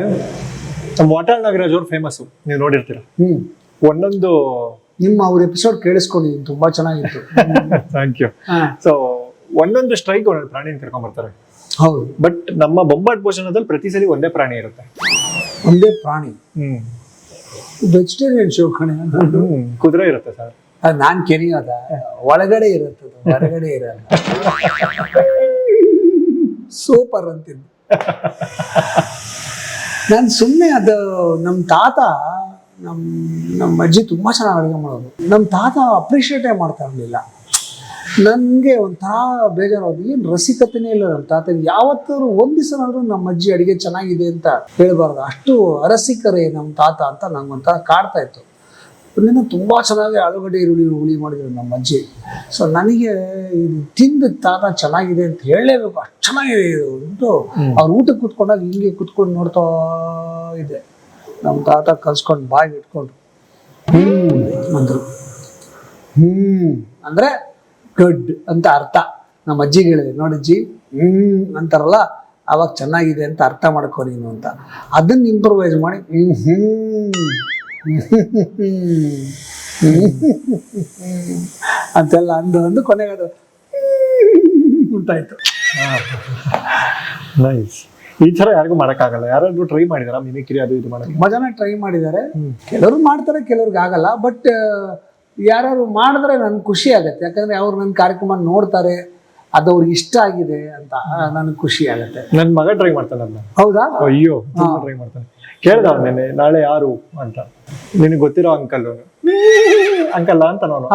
ನಮ್ಮ ವಾಟಾಳ್ ನಾಗರಾಜ್ ಅವ್ರು ಫೇಮಸ್ ನೀವು ನೋಡಿರ್ತೀರ. ಹ್ಮ್. ಒಂದೊಂದು ನಿಮ್ಮ ಅವ್ರ ಎಪಿಸೋಡ್ ಕೇಳಿಸ್ಕೊಂಡಿದ್ದೀನಿ ತುಂಬಾ ಚೆನ್ನಾಗಿತ್ತು. ಥ್ಯಾಂಕ್ ಯು ಸೊ ಒಂದೊಂದು ಸ್ಟ್ರೈಕ್ ಒಂದೊಂದು ಪ್ರಾಣಿನ ಕರ್ಕೊಂಡ್ ಬರ್ತಾರೆ. ಹೌದು. ಬಟ್ ನಮ್ಮ ಬೊಂಬಾಟ್ ಭೋಜನದಲ್ಲಿ ಪ್ರತಿ ಸಲ ಒಂದೇ ಪ್ರಾಣಿ ಇರುತ್ತೆ. ಒಂದೇ ಪ್ರಾಣಿ. ಹ್ಮ್. ವೆಜಿಟೇರಿಯನ್ ಶೋಕಣೆ ಹ್ಮ್. ಕುದುರೆ ಇರುತ್ತೆ ಸರ್. ಅದು ನಾನ್ ಕೆರಿಯೋದ ಒಳಗಡೆ ಇರುತ್ತೆ ಅದು, ಹೊರಗಡೆ ಇರಲ್ಲ. ಸೂಪರ್ ಅಂತೀನಿ ನಾನು ಸುಮ್ಮನೆ ಅದು ನಮ್ಮ ತಾತ ನಮ್ಮ ನಮ್ಮ ಅಜ್ಜಿ ತುಂಬಾ ಚೆನ್ನಾಗಿ ಅಡುಗೆ ಮಾಡೋದು. ನಮ್ಮ ತಾತ ಅಪ್ರಿಷಿಯೇಟೇ ಮಾಡ್ತಾ ಇರಲಿಲ್ಲ. ನನಗೆ ಒಂಥರ ಬೇಜಾರಾದ್ರು ಏನು ರಸಿಕತೆನೇ ಇಲ್ಲ ನಮ್ಮ ತಾತ ಯಾವತ್ತಾದ್ರು ಒಂದು ದಿವಸನಾದ್ರೂ ನಮ್ಮ ಅಜ್ಜಿ ಅಡುಗೆ ಚೆನ್ನಾಗಿದೆ ಅಂತ ಹೇಳ್ಬಾರ್ದು. ಅಷ್ಟು ಅರಸಿಕರೇ ನಮ್ಮ ತಾತ ಅಂತ ನಂಗೊಂಥರ ಕಾಡ್ತಾ ಇತ್ತು. ಇನ್ನೂ ತುಂಬ ಚೆನ್ನಾಗಿ ಆಲೂಗಡ್ಡೆ ಈರುಳ್ಳಿ ಹುಳಿ ಮಾಡಿದ್ರು ನಮ್ಮ ಅಜ್ಜಿ. ಸೊ ನನಗೆ ಇದು ತಿಂದು ತಾತ ಚೆನ್ನಾಗಿದೆ ಅಂತ ಹೇಳಲೇಬೇಕು. ಅಷ್ಟು ಚೆನ್ನಾಗಿದೆ ಇದು ಅವ್ರ ಊಟಕ್ಕೆ ಕೂತ್ಕೊಂಡಾಗ ಹಿಂಗೆ ಕೂತ್ಕೊಂಡು ನೋಡ್ತಾ ಇದೆ ನಮ್ಮ ತಾತ ಕಲ್ಸ್ಕೊಂಡು ಬಾಯಿ ಇಟ್ಕೊಂಡು ಹ್ಞೂ ಅಂದರು. ಹ್ಮ್. ಅಂದ್ರೆ ಗುಡ್ ಅಂತ ಅರ್ಥ. ನಮ್ಮ ಅಜ್ಜಿಗೆ ಹೇಳಿದೆ ನೋಡಜ್ಜಿ ಹ್ಮ್ ಅಂತಾರಲ್ಲ ಅವಾಗ ಚೆನ್ನಾಗಿದೆ ಅಂತ ಅರ್ಥ ಮಾಡ್ಕೊ ನೀನು ಅಂತ. ಅದನ್ನ ಇಂಪ್ರೂವೈಸ್ ಮಾಡಿ ಹ್ಮ್ ಹ್ಮ್ ಅಂತೆಲ್ಲ ಅಂದು ಅಂದು ಕೊನೆಗೆ ಅದು ಉಂಟಾಯ್ತು. ನೈಸ್ ಈ ಥರ ಯಾರಿಗೂ ಮಾಡೋಕ್ಕಾಗಲ್ಲ. ಯಾರಾದ್ರೂ ಟ್ರೈ ಮಾಡಿದಾರ? ಮಿಮಿಕ್ರಿ ಅದು ಇದು ಮಾಡೋಕ್ಕೆ? ತುಂಬ ಜನ ಟ್ರೈ ಮಾಡಿದ್ದಾರೆ. ಕೆಲವರು ಮಾಡ್ತಾರೆ ಕೆಲವ್ರಿಗೆ ಆಗಲ್ಲ. ಬಟ್ ಯಾರು ಮಾಡಿದ್ರೆ ನನ್ಗೆ ಖುಷಿ ಆಗುತ್ತೆ. ಯಾಕಂದ್ರೆ ಅವ್ರು ನನ್ನ ಕಾರ್ಯಕ್ರಮ ನೋಡ್ತಾರೆ ಅದು ಅವ್ರಿಗೆ ಇಷ್ಟ ಆಗಿದೆ ಅಂತ ನನಗೆ ಖುಷಿ ಆಗುತ್ತೆ. ನನ್ ಮಗ ಟ್ರೈ ಮಾಡ್ತಾನೆ ಅದನ್ನ ಹೌದಾ? ಅಯ್ಯೋ ಟ್ರೈ ಮಾಡ್ತಾನೆ. ಕೇಳ್ದ ನೆನೆ ನಾಳೆ ಯಾರು ಅಂತ. ನಿನಗೆ ಗೊತ್ತಿರೋ ಅಂಕಲ್ ಅಂಕಲ್ಲ ಅಂತ ನಾನು.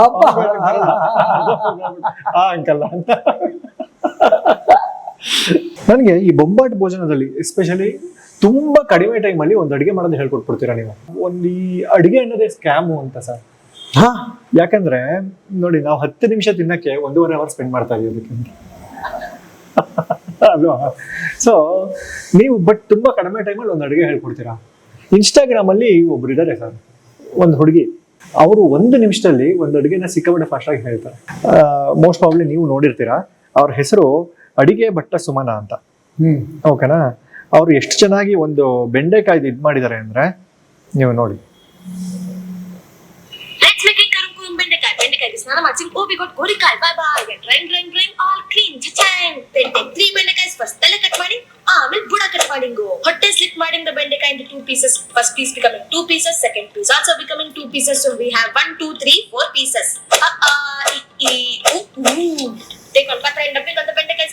ಆ ಅಂಕಲ್ಲ ಅಂತ. ನನಗೆ ಈ ಬೊಂಬಾಟ್ ಭೋಜನದಲ್ಲಿ ಎಸ್ಪೆಷಲಿ ತುಂಬಾ ಕಡಿಮೆ ಟೈಮ್ ಅಲ್ಲಿ ಒಂದು ಅಡಿಗೆ ಮಾಡೋದು ಹೇಳ್ಕೊಟ್ಬಿಡ್ತೀರಾ ನೀವು? ಒಂದು ಈ ಅಡಿಗೆ ಅನ್ನೋದೇ ಸ್ಕ್ಯಾಮು ಅಂತ ಸರ್. ಹಾ. ಯಾಕಂದ್ರೆ ನೋಡಿ ನಾವು ಹತ್ತು ನಿಮಿಷ ತಿನ್ನಕ್ಕೆ ಒಂದೂವರೆ ಅವರ್ ಸ್ಪೆಂಡ್ ಮಾಡ್ತಾ ಇದೀವಿ ಅದಕ್ಕೆ. ಅಲ್ವಾ? ಸೊ ನೀವು ಬಟ್ ತುಂಬಾ ಕಡಿಮೆ ಟೈಮಲ್ಲಿ ಒಂದು ಅಡುಗೆ ಹೇಳ್ಕೊಡ್ತೀರಾ? ಇನ್ಸ್ಟಾಗ್ರಾಮ್ ಅಲ್ಲಿ ಒಬ್ರು ಇದಾರೆ ಸರ್ ಒಂದು ಹುಡುಗಿ. ಅವರು ಒಂದು ನಿಮಿಷದಲ್ಲಿ ಒಂದು ಅಡುಗೆನ ಸಿಕ್ಕಾಪಟ್ಟೆ ಫಾಸ್ಟ್ ಆಗಿ ಹೇಳ್ತಾರೆ. ಮೋಸ್ಟ್ ಪ್ರಾಬ್ಲಿ ನೀವು ನೋಡಿರ್ತೀರಾ ಅವ್ರ ಹೆಸರು ಅಡಿಗೆ ಭಟ್ಟ ಸುಮನ ಅಂತ. ಹ್ಮ್. ಓಕೆನಾ ಅವ್ರು ಎಷ್ಟು ಚೆನ್ನಾಗಿ ಒಂದು ಬೆಂಡೆಕಾಯ್ದು ಇದು ಮಾಡಿದ್ದಾರೆ ಅಂದ್ರೆ ನೀವು ನೋಡಿ. Bendekai is nana matching. Oh, we got gorikai. Bye bye. Get rain, rain, rain. All clean. Cha-chang. Then take three bendekais first. Tele cut ಮಾಡಿ ಆಮೇಲೆ ಬುಡ ಕಟ್ ಮಾಡಿಂಗು ಹೊಟ್ಟೆ ಸ್ಲಿಟ್ ಮಾಡಿಂಗ್ the ಬೆಂಡೆಕಾಯಿ into two pieces. First piece becoming two pieces. Second piece also becoming two pieces. So we have one, two, three, four pieces. Uh, uh, e, e, ooh, ooh. Take one butter and dumping on the bendekais.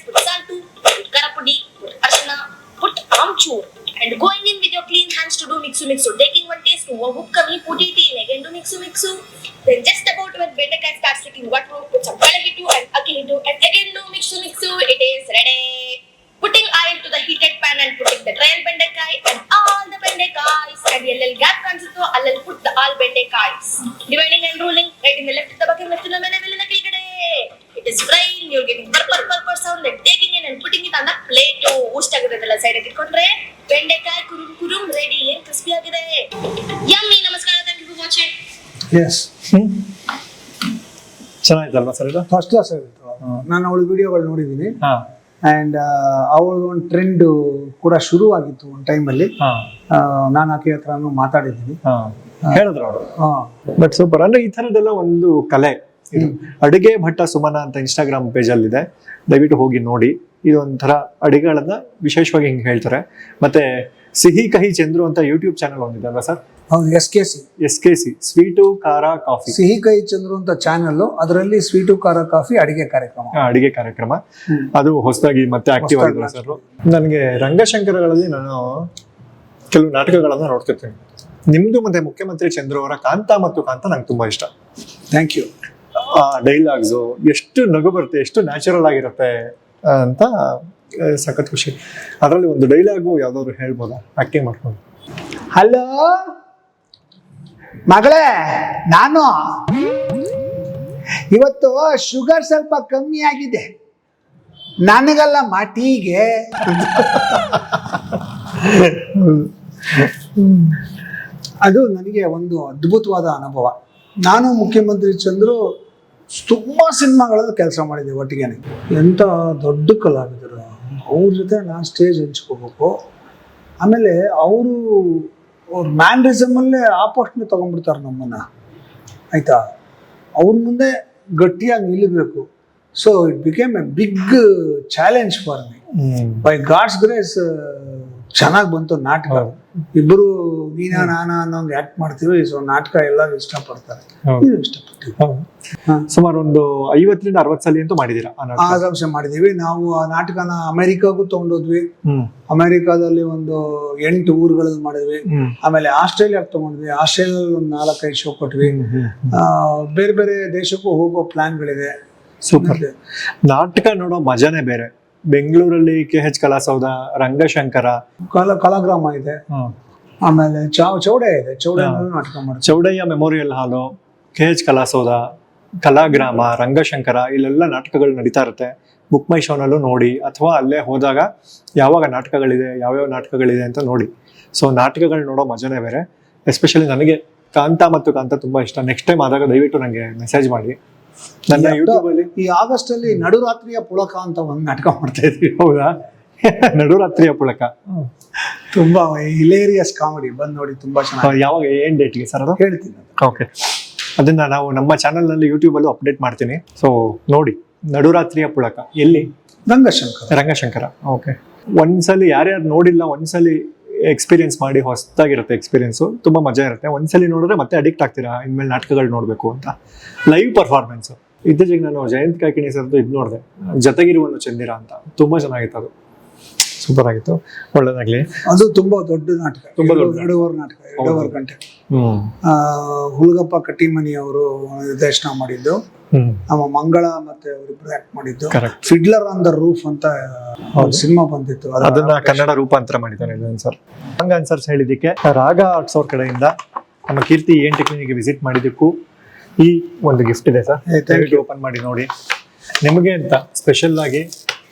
Put salt, put karapudi, put arshana, put amchur. And going in with your clean hands to do mixu mixu. Taking one taste, one hook kami, put it in, again do mixu mixu. Then just about when bendekai starts looking what root, put some kalagitu and akihitu and again do mixu mixu. It is ready. Putting oil to the heated pan and putting the trial bendekai and all the bendekais and a little gap ಕಾಣಿಸುತ್ತೋ ಅಲ್ಲಲ್ಲಿ put the all bendekais. Dividing and ruling, right in the left the bucket, left in the ಮೇಲೆ ಮೇಲಿನ ಕೆಳಗಡೆ. It is frying, you're getting purple yes ಚೆನ್ನಾಗಿತ್ತಲ್ವ sir ಇದು? First class ಆಗಿತ್ತು ನಾನು ಅವಳ ವಿಡಿಯೋಗಳು ನೋಡಿದ್ದೀನಿ. ಹಾ. ಆ್ಯಂಡ್ ಅವಳದು ಒಂದು ಟ್ರೆಂಡ್ ಕೂಡ ಶುರುವಾಗಿತ್ತು ಒಂದು ಟೈಮಲ್ಲಿ ಹಾ. ನಾನು ಆಕೆ ಹತ್ರನೂ ಮಾತಾಡಿದ್ದೀನಿ. ಹಾ. ಹೇಳಿದ್ರು ಅವರು. ಹಾಂ. ಬಟ್ ಸೂಪರ್ ಅಂದ್ರೆ ಈ ಥರದ್ದೆಲ್ಲ ಒಂದು ಕಲೆ ಇದು. ಅಡುಗೆ ಭಟ್ಟ ಸುಮನ ಅಂತ ಇನ್ಸ್ಟಾಗ್ರಾಮ್ ಪೇಜಲ್ಲಿ ಅಲ್ಲಿ ಇದೆ. ದಯವಿಟ್ಟು ಹೋಗಿ ನೋಡಿ. ಇದೊಂಥರ ಅಡಿಗೆಗಳನ್ನ ವಿಶೇಷವಾಗಿ ಹಿಂಗೆ ಹೇಳ್ತಾರೆ. ಮತ್ತೆ ಸಿಹಿ ಕಹಿ ಚಂದ್ರು ಅಂತ ಯೂಟ್ಯೂಬ್ ಚಾನಲ್ ಒಂದಿದೆ ಅಲ್ವಾ ಸರ್? ಹೌದು S K C S K C sweet ಖಾರ ಕಾಫಿ ಸಿಹಿ ಕೈ ಚಂದ್ರು ಅಂತ ಚಾನಲ್ಲು ಅದರಲ್ಲಿ ಸ್ವೀಟು ಖಾರ ಕಾಫಿ ಅಡಿಗೆ ಕಾರ್ಯಕ್ರಮ. ಅಡಿಗೆ ಕಾರ್ಯಕ್ರಮ. ಅದು ಹೊಸದಾಗಿ ಮತ್ತೆ ಆಕ್ಟಿವ್ ಆಗಿದೆ ಸರ್ ನನಗೆ ರಂಗಶಂಕರಗಳಲ್ಲಿ ನಾನು ಕೆಲವು ನಾಟಕಗಳನ್ನ ನೋಡ್ತಿರ್ತೀನಿ. ನಿಮ್ದು ಮತ್ತೆ ಮುಖ್ಯಮಂತ್ರಿ ಚಂದ್ರು ಅವರ ಕಾಂತ ಮತ್ತು ಕಾಂತ ನಂಗೆ ತುಂಬಾ ಇಷ್ಟ. ಥ್ಯಾಂಕ್ ಯು ಆ ಡೈಲಾಗ್ಸು ಎಷ್ಟು ನಗು ಬರುತ್ತೆ ಎಷ್ಟು ನ್ಯಾಚುರಲ್ ಆಗಿರುತ್ತೆ ಅಂತ ಸಖತ್ ಖುಷಿ. ಅದರಲ್ಲಿ ಒಂದು ಡೈಲಾಗು ಯಾವ್ದಾದ್ರು ಹೇಳ್ಬೋದಾ? ಆಕ್ಟಿಂಗ್ ಮಾಡ್ಕೊಂಡು. ಹಲೋ ಮಗಳೇ ನಾನು. ಇವತ್ತು ಶುಗರ್ ಸ್ವಲ್ಪ ಕಮ್ಮಿ ಆಗಿದೆ. ನನಗಲ್ಲ ಮಟೀಗೆ. ಅದು ನನಗೆ ಒಂದು ಅದ್ಭುತವಾದ ಅನುಭವ. ನಾನು ಮುಖ್ಯಮಂತ್ರಿ ಚಂದ್ರು ತುಂಬಾ ಸಿನಿಮಾಗಳಲ್ಲಿ ಕೆಲಸ ಮಾಡಿದ್ದೆ ಒಟ್ಟಿಗೆನೆ. ಎಂಥ ದೊಡ್ಡ ಕಲಾವಿದರು. ಅವ್ರ ಜೊತೆ ನಾನು ಸ್ಟೇಜ್ ಹಂಚ್ಕೋಬೇಕು. ಆಮೇಲೆ ಅವರು ಅವ್ರ ಮ್ಯಾನ್ರಿಸಮಲ್ಲೇ ಆಪೋಸ್ಟ್ನೇ ತೊಗೊಂಡ್ಬಿಡ್ತಾರೆ ನಮ್ಮನ್ನು. ಆಯಿತಾ? ಅವ್ರ ಮುಂದೆ ಗಟ್ಟಿಯಾಗಿ ನಿಲ್ಲಬೇಕು so it became a big challenge for me by God's grace ಚೆನ್ನಾಗಿ ಬಂತು ನಾಟಕ. ಇಬ್ಬರು ನೀನಾ ನಾನ ಅನ್ನೋಂಗೆ ಆಕ್ಟ್ ಮಾಡ್ತೀವಿ ಸೊ ನಾಟಕ ಎಲ್ಲರೂ ಇಷ್ಟಪಡ್ತಾರೆ. ಇದು ಇಷ್ಟಪಡ್ತೀವಿ. ಸುಮಾರು ಒಂದು ಐವತ್ತರಿಂದ ಅರವತ್ ಸಲ ಅಂತೂ ಮಾಡಿದೀರಾ ಆ ನಾಟಕ. ಆಕಾಂಕ್ಷೆ ಮಾಡಿದೀವಿ ನಾವು ಆ ನಾಟಕನ ಅಮೆರಿಕಾಗೂ ತಗೊಂಡೋದ್ವಿ. ಅಮೆರಿಕಾದಲ್ಲಿ ಒಂದು ಎಂಟು ಊರುಗಳಲ್ಲಿ ಮಾಡಿದ್ವಿ. ಆಮೇಲೆ ಆಸ್ಟ್ರೇಲಿಯಾಗೆ ತಗೊಂಡ್ವಿ. ಆಸ್ಟ್ರೇಲಿಯಾದಲ್ಲಿ ಒಂದು ನಾಲ್ಕೈದು ಶೋ ಕೊಟ್ವಿ. ಬೇರೆ ಬೇರೆ ದೇಶಕ್ಕೂ ಹೋಗೋ ಪ್ಲಾನ್ಗಳಿದೆ ಸೂಪರ್. ನಾಟಕ ನೋಡೋ ಮಜಾನೇ ಬೇರೆ. ಬೆಂಗಳೂರಲ್ಲಿ ಕೆ ಹೆಚ್ ಕಲಾಸೌಧ ರಂಗಶಂಕರ. ಕಲಾ ಕಲಾಗ್ರಾಮ ಇದೆ. ಆಮೇಲೆ ಚೌಡಯ್ಯ ಚೌಡೆ ಇದೆ ಚೌಡೆ ನಾಟಕ ಮಾಡ್ತಾರೆ Chowdaiah memorial hall K H Kalasoudha Kalagrama Rangashankara ಇಲ್ಲೆಲ್ಲ ನಾಟಕಗಳು ನಡೀತಾ ಇರುತ್ತೆ. ಬುಕ್ ಮೈ ಶೋನಲ್ಲೂ ನೋಡಿ ಅಥವಾ ಅಲ್ಲೇ ಹೋದಾಗ ಯಾವಾಗ ನಾಟಕಗಳಿದೆ ಯಾವ್ಯಾವ ನಾಟಕಗಳಿದೆ ಅಂತ ನೋಡಿ. ಸೊ ನಾಟಕಗಳು ನೋಡೋ ಮಜಾನೇ ಬೇರೆ. ಎಸ್ಪೆಷಲಿ ನನಗೆ ಕಾಂತ ಮತ್ತು ಕಾಂತ ತುಂಬಾ ಇಷ್ಟ. ನೆಕ್ಸ್ಟ್ ಟೈಮ್ ಆದಾಗ ದಯವಿಟ್ಟು ನನಗೆ ಮೆಸೇಜ್ ಮಾಡಿ. ನನ್ನ ಈ ಯೂಟ್ಯೂಬ್ ಅಲ್ಲಿ ಈ ಆಗಸ್ಟ್ ಅಲ್ಲಿ ನಡುರಾತ್ರಿಯ ಪುಳಕ ಅಂತ ಒಂದು ನಾಟಕ ಮಾಡ್ತಾ ಇದ್ವಿ ಹೌದಾ? ನಡುರಾತ್ರಿಯ ಪುಳಕ. ತುಂಬಾ ಹಿಲೇರಿಯಸ್ ಕಾಮಿಡಿ ಬಂದ್ ನೋಡಿ ತುಂಬಾ ಚೆನ್ನಾಗಿ ಯಾವಾಗ ಏನ್ ಡೇಟ್ಗೆ ಸರ್ ಅದು? ಹೇಳ್ತೀನಿ ಓಕೆ ಅದನ್ನ ನಾವು ನಮ್ಮ ಚಾನೆಲ್ನಲ್ಲಿ ಯೂಟ್ಯೂಬ್ ಅಲ್ಲೂ ಅಪ್ಡೇಟ್ ಮಾಡ್ತೀನಿ. ಸೊ ನೋಡಿ ನಡುರಾತ್ರಿಯ ಪುಳಕ ಎಲ್ಲಿ? ರಂಗಶಂಕರ ರಂಗಶಂಕರ ಓಕೆ ಒಂದ್ಸಲಿ ಯಾರ್ಯಾರು ನೋಡಿಲ್ಲ ಒಂದ್ಸಲಿ ಎಕ್ಸ್ಪೀರಿಯನ್ಸ್ ಮಾಡಿ ಹೊಸದಾಗಿರುತ್ತೆ ಎಕ್ಸ್ಪೀರಿಯನ್ಸು ತುಂಬಾ ಮಜಾ ಇರುತ್ತೆ. ಒಂದ್ಸಲಿ ನೋಡಿದ್ರೆ ಮತ್ತೆ ಅಡಿಕ್ಟ್ ಆಗ್ತೀರಾ? ಇನ್ಮೇಲೆ ನಾಟಕಗಳು ನೋಡಬೇಕು ಅಂತ. ಲೈವ್ ಪರ್ಫಾರ್ಮೆನ್ಸ್ ಇತ್ತೀಚೆಗೆ ನಾನು ಜಯಂತ್ ಕಾಕಿಣಿ ಸರ್ದು ಇದು ನೋಡಿದೆ. ಜೊತೆಗಿರುವನ್ನು ಚಂದಿರ ಅಂತ. ತುಂಬಾ ಚೆನ್ನಾಗಿತ್ತು ಅದು. ಸೂಪರ್ ಆಗಿತ್ತು. ಒಳ್ಳೇದಾಗ್ಲಿ. ಅದು ತುಂಬಾ ದೊಡ್ಡ ನಾಟಕ. ತುಂಬಾ ದೊಡ್ಡ. ನಾಟಕ. ಗಂಟೆ. ಹುಲ್ಗಪ್ಪ ಕಟ್ಟಿಮನಿ ಅವರು ನಿರ್ದೇಶನ ಮಾಡಿದ್ದು. ನಮ್ಮ ಮಂಗಳ ಮತ್ತೆ ಅವರಿಬ್ರು ಆಕ್ಟ್ ಮಾಡಿದ್ದು. ಫಿಡ್ಲರ್ ಆನ್ ದ ರೂಫ್ ಅಂತ ಒಂದು ಸಿನಿಮಾ ಬಂದಿತ್ತು. ಅದನ್ನ ಕನ್ನಡ ರೂಪಾಂತರ ಮಾಡಿದ್ದಾರೆ ಸರ್. ಹಂಗ ಅನ್ಸರ್ಸ್ ಹೇಳಿದಕ್ಕೆ ರಾಗ ಆರ್ಟ್ಸ್ ಅವ್ರ ಕಡೆಯಿಂದ ನಮ್ಮ ಕೀರ್ತಿ ಏನ್ ಟೆಕ್ನಿಕ್ ವಿಸಿಟ್ ಮಾಡಿದ್ದಕ್ಕೂ ಈ ಒಂದು ಗಿಫ್ಟ್ ಇದೆ ಸರ್. ದಯವಿಟ್ಟು ಓಪನ್ ಮಾಡಿ ನೋಡಿ. ನಿಮಗೆ ಅಂತ ಸ್ಪೆಷಲ್ ಆಗಿ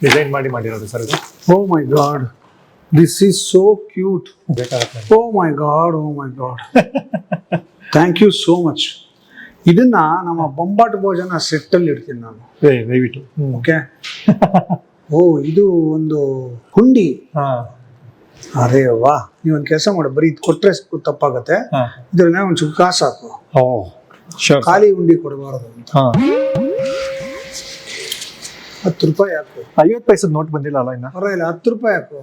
ಡಿಸೈನ್ ಮಾಡಿ ಮಾಡಿರೋದು ಸರ್ ಇದು? ಓ my God this is so cute. Oh my God oh my God thank you so much ಇದನ್ನ ನಮ್ಮ ಬೊಂಬಾಟ್ ಭೋಜನ ಸೆಟ್ಟಲ್ಲಿ ಇಡ್ತೀನಿ ನಾನು. ಏ, ದಯವಿಟ್ಟು. ಓಕೆ ಓ ಇದು ಒಂದು ಹುಂಡಿ. ಅರೇ ವಾ ನೀವು ಒಂದು ಕೆಲಸ ಮಾಡಿ. ಬರೀ ಇದು ಕೊಟ್ರೆ ತಪ್ಪಾಗುತ್ತೆ. ಇದ್ರಲ್ಲಿ ಒಂದು ಚೂರು ಕಾಸು ಹಾಕು. ಖಾಲಿ ಹುಂಡಿ ಕೊಡಬಾರದು ಅಂತ. ಹತ್ತು ರೂಪಾಯಿ ಹಾಕು. ಐವತ್ತು ಪೈಸದ ನೋಟ್ ಬಂದಿಲ್ಲ ಅಲ್ಲ ಇನ್ನ? ಪರವಾಗಿಲ್ಲ ಹತ್ತು ರೂಪಾಯಿ ಹಾಕು.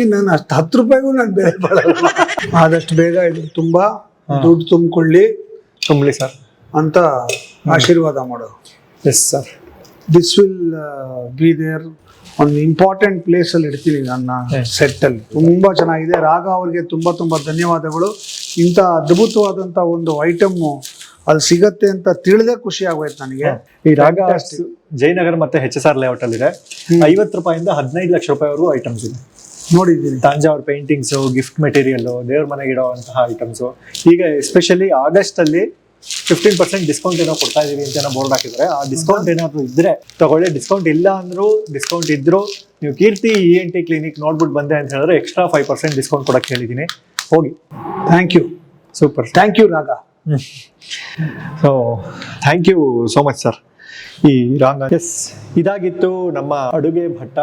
ಇನ್ನು ನಾನು ಅಷ್ಟು ಹತ್ತು ರೂಪಾಯಿಗೂ ನಾನು ಬೆಲೆ ಬಾಳಲ್ಲ ಆದಷ್ಟು ಬೇಗ ಇದು ತುಂಬಾ ದುಡ್ಡು ತುಂಬಿಕೊಳ್ಳಿ. ತುಂಬಲಿ ಸರ್. ಅಂತ ಆಶೀರ್ವಾದ ಮಾಡು yes sir this will be there ಒಂದು ಇಂಪಾರ್ಟೆಂಟ್ ಪ್ಲೇಸ್ ಅಲ್ಲಿ ಇಡ್ತೀನಿ ನನ್ನ ಸೆಟ್ ಅಲ್ಲಿ. ತುಂಬಾ ಚೆನ್ನಾಗಿದೆ. ರಾಗ ಅವರಿಗೆ ತುಂಬಾ ತುಂಬಾ ಧನ್ಯವಾದಗಳು. ಇಂಥ ಅದ್ಭುತವಾದಂತ ಒಂದು ಐಟಮ್ ಅಲ್ಲಿ ಸಿಗತ್ತೆ ಅಂತ ತಿಳಿದೇ ಖುಷಿ ಆಗೋಯ್ತು ನನಗೆ. ಈ ರಾಗ ಜಯನಗರ ಮತ್ತೆ ಹೆಚ್ ಎಸ್ ಆರ್ ಲೇಔಟ್ ಅಲ್ಲಿ ಇದೆ. ಐವತ್ತು ರೂಪಾಯಿಂದ ಹದಿನೈದು ಲಕ್ಷ ರೂಪಾಯಿವರೆಗೂ ಐಟಮ್ಸ್ ಇದೆ. ನೋಡಿದ್ದೀನಿ. ತಾಂಜಾವೂರ್ ಪೇಂಟಿಂಗ್ಸು ಗಿಫ್ಟ್ ಮೆಟೀರಿಯಲ್ ದೇವ್ರ ಮನೆಗೆ ಇಡುವಂತಹ ಐಟಮ್ಸು ಈಗ ಎಸ್ಪೆಷಲಿ ಆಗಸ್ಟ್ ಅಲ್ಲಿ ಫಿಫ್ಟೀನ್ ಪರ್ಸೆಂಟ್ ಡಿಸ್ಕೌಂಟ್ ಏನೋ ಕೊಡ್ತಾ ಇದೀವಿ ಅಂತ ಏನೋ ಬೋರ್ಡ್ ಹಾಕಿದ್ರೆ ಆ ಡಿಸ್ಕೌಂಟ್ ಏನಾದ್ರು ಇದ್ರೆ ತಗೊಳ್ಳಿ. ಡಿಸ್ಕೌಂಟ್ ಇಲ್ಲ ಅಂದ್ರೂ ಡಿಸ್ಕೌಂಟ್ ಇದ್ರು ನೀವು Keerthi E N T clinic ನೋಡ್ಬಿಟ್ಟು ಬಂದೆ ಅಂತ ಹೇಳಿದ್ರೆ ಎಕ್ಸ್ಟ್ರಾ ಫೈವ್ ಪರ್ಸೆಂಟ್ ಡಿಸ್ಕೌಂಟ್ ಕೊಡಕ್ಕೆ ಹೇಳಿದ್ದೀನಿ. ಹೋಗಿ. Thank you super thank you ರಾಗ so thank you so much sir ಈ ರಾಂಗ್ ಎಸ್ ಇದಾಗಿತ್ತು ನಮ್ಮ ಅಡುಗೆ ಭಟ್ಟ.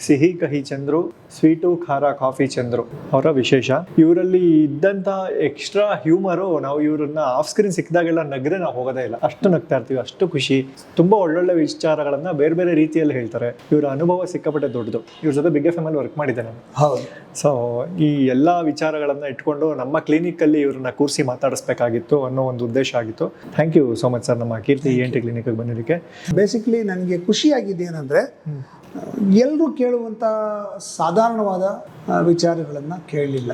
ಸಿಹಿ ಕಹಿ ಚಂದ್ರು ಸ್ವೀಟು ಖಾರ ಕಾಫಿ ಚಂದ್ರು ಅವರ ವಿಶೇಷ. ಇವರಲ್ಲಿ ಇದ್ದಂಥ ಎಕ್ಸ್ಟ್ರಾ ಹ್ಯೂಮರು ನಾವು ಇವರನ್ನ ಆಫ್ ಸ್ಕ್ರೀನ್ ಸಿಕ್ಕಿದಾಗೆಲ್ಲ ನಗರೆ ನಾವು ಹೋಗೋದೇ ಇಲ್ಲ. ಅಷ್ಟು ನಗ್ತಾ ಇರ್ತೀವಿ ಅಷ್ಟು ಖುಷಿ. ತುಂಬಾ ಒಳ್ಳೊಳ್ಳೆ ವಿಚಾರಗಳನ್ನ ಬೇರೆ ಬೇರೆ ರೀತಿಯಲ್ಲಿ ಹೇಳ್ತಾರೆ. ಇವರ ಅನುಭವ ಸಿಕ್ಕಾಪಟ್ಟೆ ದೊಡ್ಡದು. ಇವ್ರ ಜೊತೆ ಬಿಗ್ ಎಫ್ ಎಂ ಅಲ್ಲಿ ವರ್ಕ್ ಮಾಡಿದ್ದೆ ನಾನು. ಹೌದು. ಸೊ ಈ ಎಲ್ಲ ವಿಚಾರಗಳನ್ನ ಇಟ್ಕೊಂಡು ನಮ್ಮ ಕ್ಲಿನಿಕಲ್ಲಿ ಇವ್ರನ್ನ ಕೂರಿಸಿ ಮಾತಾಡಿಸ್ಬೇಕಾಗಿತ್ತು ಅನ್ನೋ ಒಂದು ಉದ್ದೇಶ ಆಗಿತ್ತು. Thank you so much sir ನಮ್ಮ ಕೀರ್ತಿ ಎನ್ ಟಿ ಕ್ಲಿನಿಕ್ಗೆ ಬಂದಿದ್ದಕ್ಕೆ. ಬೇಸಿಕ್ಲಿ ನನಗೆ ಖುಷಿಯಾಗಿದೆ ಏನಂದರೆ ಎಲ್ಲರೂ ಕೇಳುವಂಥ ಸಾಧಾರಣವಾದ ವಿಚಾರಗಳನ್ನು ಕೇಳಲಿಲ್ಲ.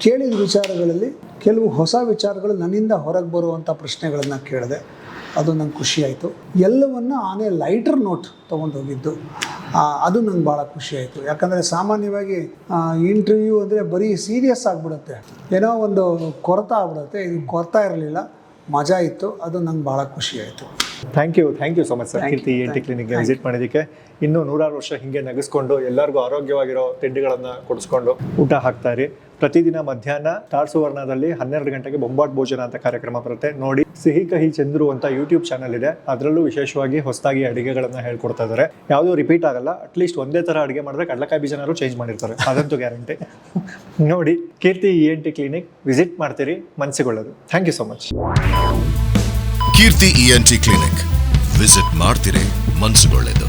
ಕೇಳಿದ ವಿಚಾರಗಳಲ್ಲಿ ಕೆಲವು ಹೊಸ ವಿಚಾರಗಳು ನನ್ನಿಂದ ಹೊರಗೆ ಬರುವಂಥ ಪ್ರಶ್ನೆಗಳನ್ನು ಕೇಳಿದೆ. ಅದು ನಂಗೆ ಖುಷಿಯಾಯಿತು ಎಲ್ಲವನ್ನು ಆನೆ ಲೈಟರ್ ನೋಟ್ ತೊಗೊಂಡೋಗಿದ್ದು ಅದು ನಂಗೆ ಭಾಳ ಖುಷಿಯಾಯಿತು ಯಾಕಂದರೆ ಸಾಮಾನ್ಯವಾಗಿ ಇಂಟರ್ವ್ಯೂ ಅಂದರೆ ಬರೀ ಸೀರಿಯಸ್ ಆಗಿಬಿಡುತ್ತೆ. ಏನೋ ಒಂದು ಕೊರತ ಆಗ್ಬಿಡುತ್ತೆ. ಇದು ಕೊರತಾ ಇರಲಿಲ್ಲ. ಮಜಾ ಇತ್ತು ಅದು ನಂಗೆ ಭಾಳ ಖುಷಿ ಆಯಿತು. Thank you thank you so much sir Keerthi N T ಕ್ಲಿನಿಕ್ಗೆ visit ಮಾಡಿದ್ದಕ್ಕೆ. ಇನ್ನೂ ನೂರಾರು ವರ್ಷ ಹಿಂಗೆ ನಗಿಸ್ಕೊಂಡು ಎಲ್ಲರಿಗೂ ಆರೋಗ್ಯವಾಗಿರೋ ತಿಂಡಿಗಳನ್ನು ಕೊಡಿಸ್ಕೊಂಡು ಊಟ ಹಾಕ್ತಾ ಇರಿ. ಪ್ರತಿದಿನ ಮಧ್ಯಾಹ್ನ ಸ್ಟಾರ್ ಸುವರ್ಣದಲ್ಲಿ ಹನ್ನೆರಡು ಗಂಟೆಗೆ ಬೊಂಬಾಟ್ ಭೋಜನ ಅಂತ ಕಾರ್ಯಕ್ರಮ ಬರುತ್ತೆ. ನೋಡಿ, ಸಿಹಿ ಕಹಿ ಚಂದ್ರು ಅಂತ ಯೂಟ್ಯೂಬ್ ಚಾನಲ್ ಇದೆ. ಅದರಲ್ಲೂ ವಿಶೇಷವಾಗಿ ಹೊಸದಾಗಿ ಅಡುಗೆಗಳನ್ನ ಹೇಳ್ಕೊಡ್ತಾ ಇದ್ದಾರೆ ಯಾವುದೂ ರಿಪೀಟ್ ಆಗಲ್ಲ ಅಟ್ಲೀಸ್ಟ್ ಒಂದೇ ತರ ಅಡುಗೆ ಮಾಡಿದ್ರೆ ಕಡಲೆಕಾಯಿ ಬೀಜನಾರು ಚೇಂಜ್ ಮಾಡಿರ್ತಾರೆ. ಅದಂತೂ ಗ್ಯಾರಂಟಿ ನೋಡಿ, Keerthi E N T clinic visit ಮಾಡ್ತೀರಿ ಮನಸ್ಸಿಗೊಳ್ಳೋದು thank you so much Keerthi E N T clinic visit ಮಾಡ್ತೀರಿ ಮನಸ್ಸುಗೊಳ್ಳೆದು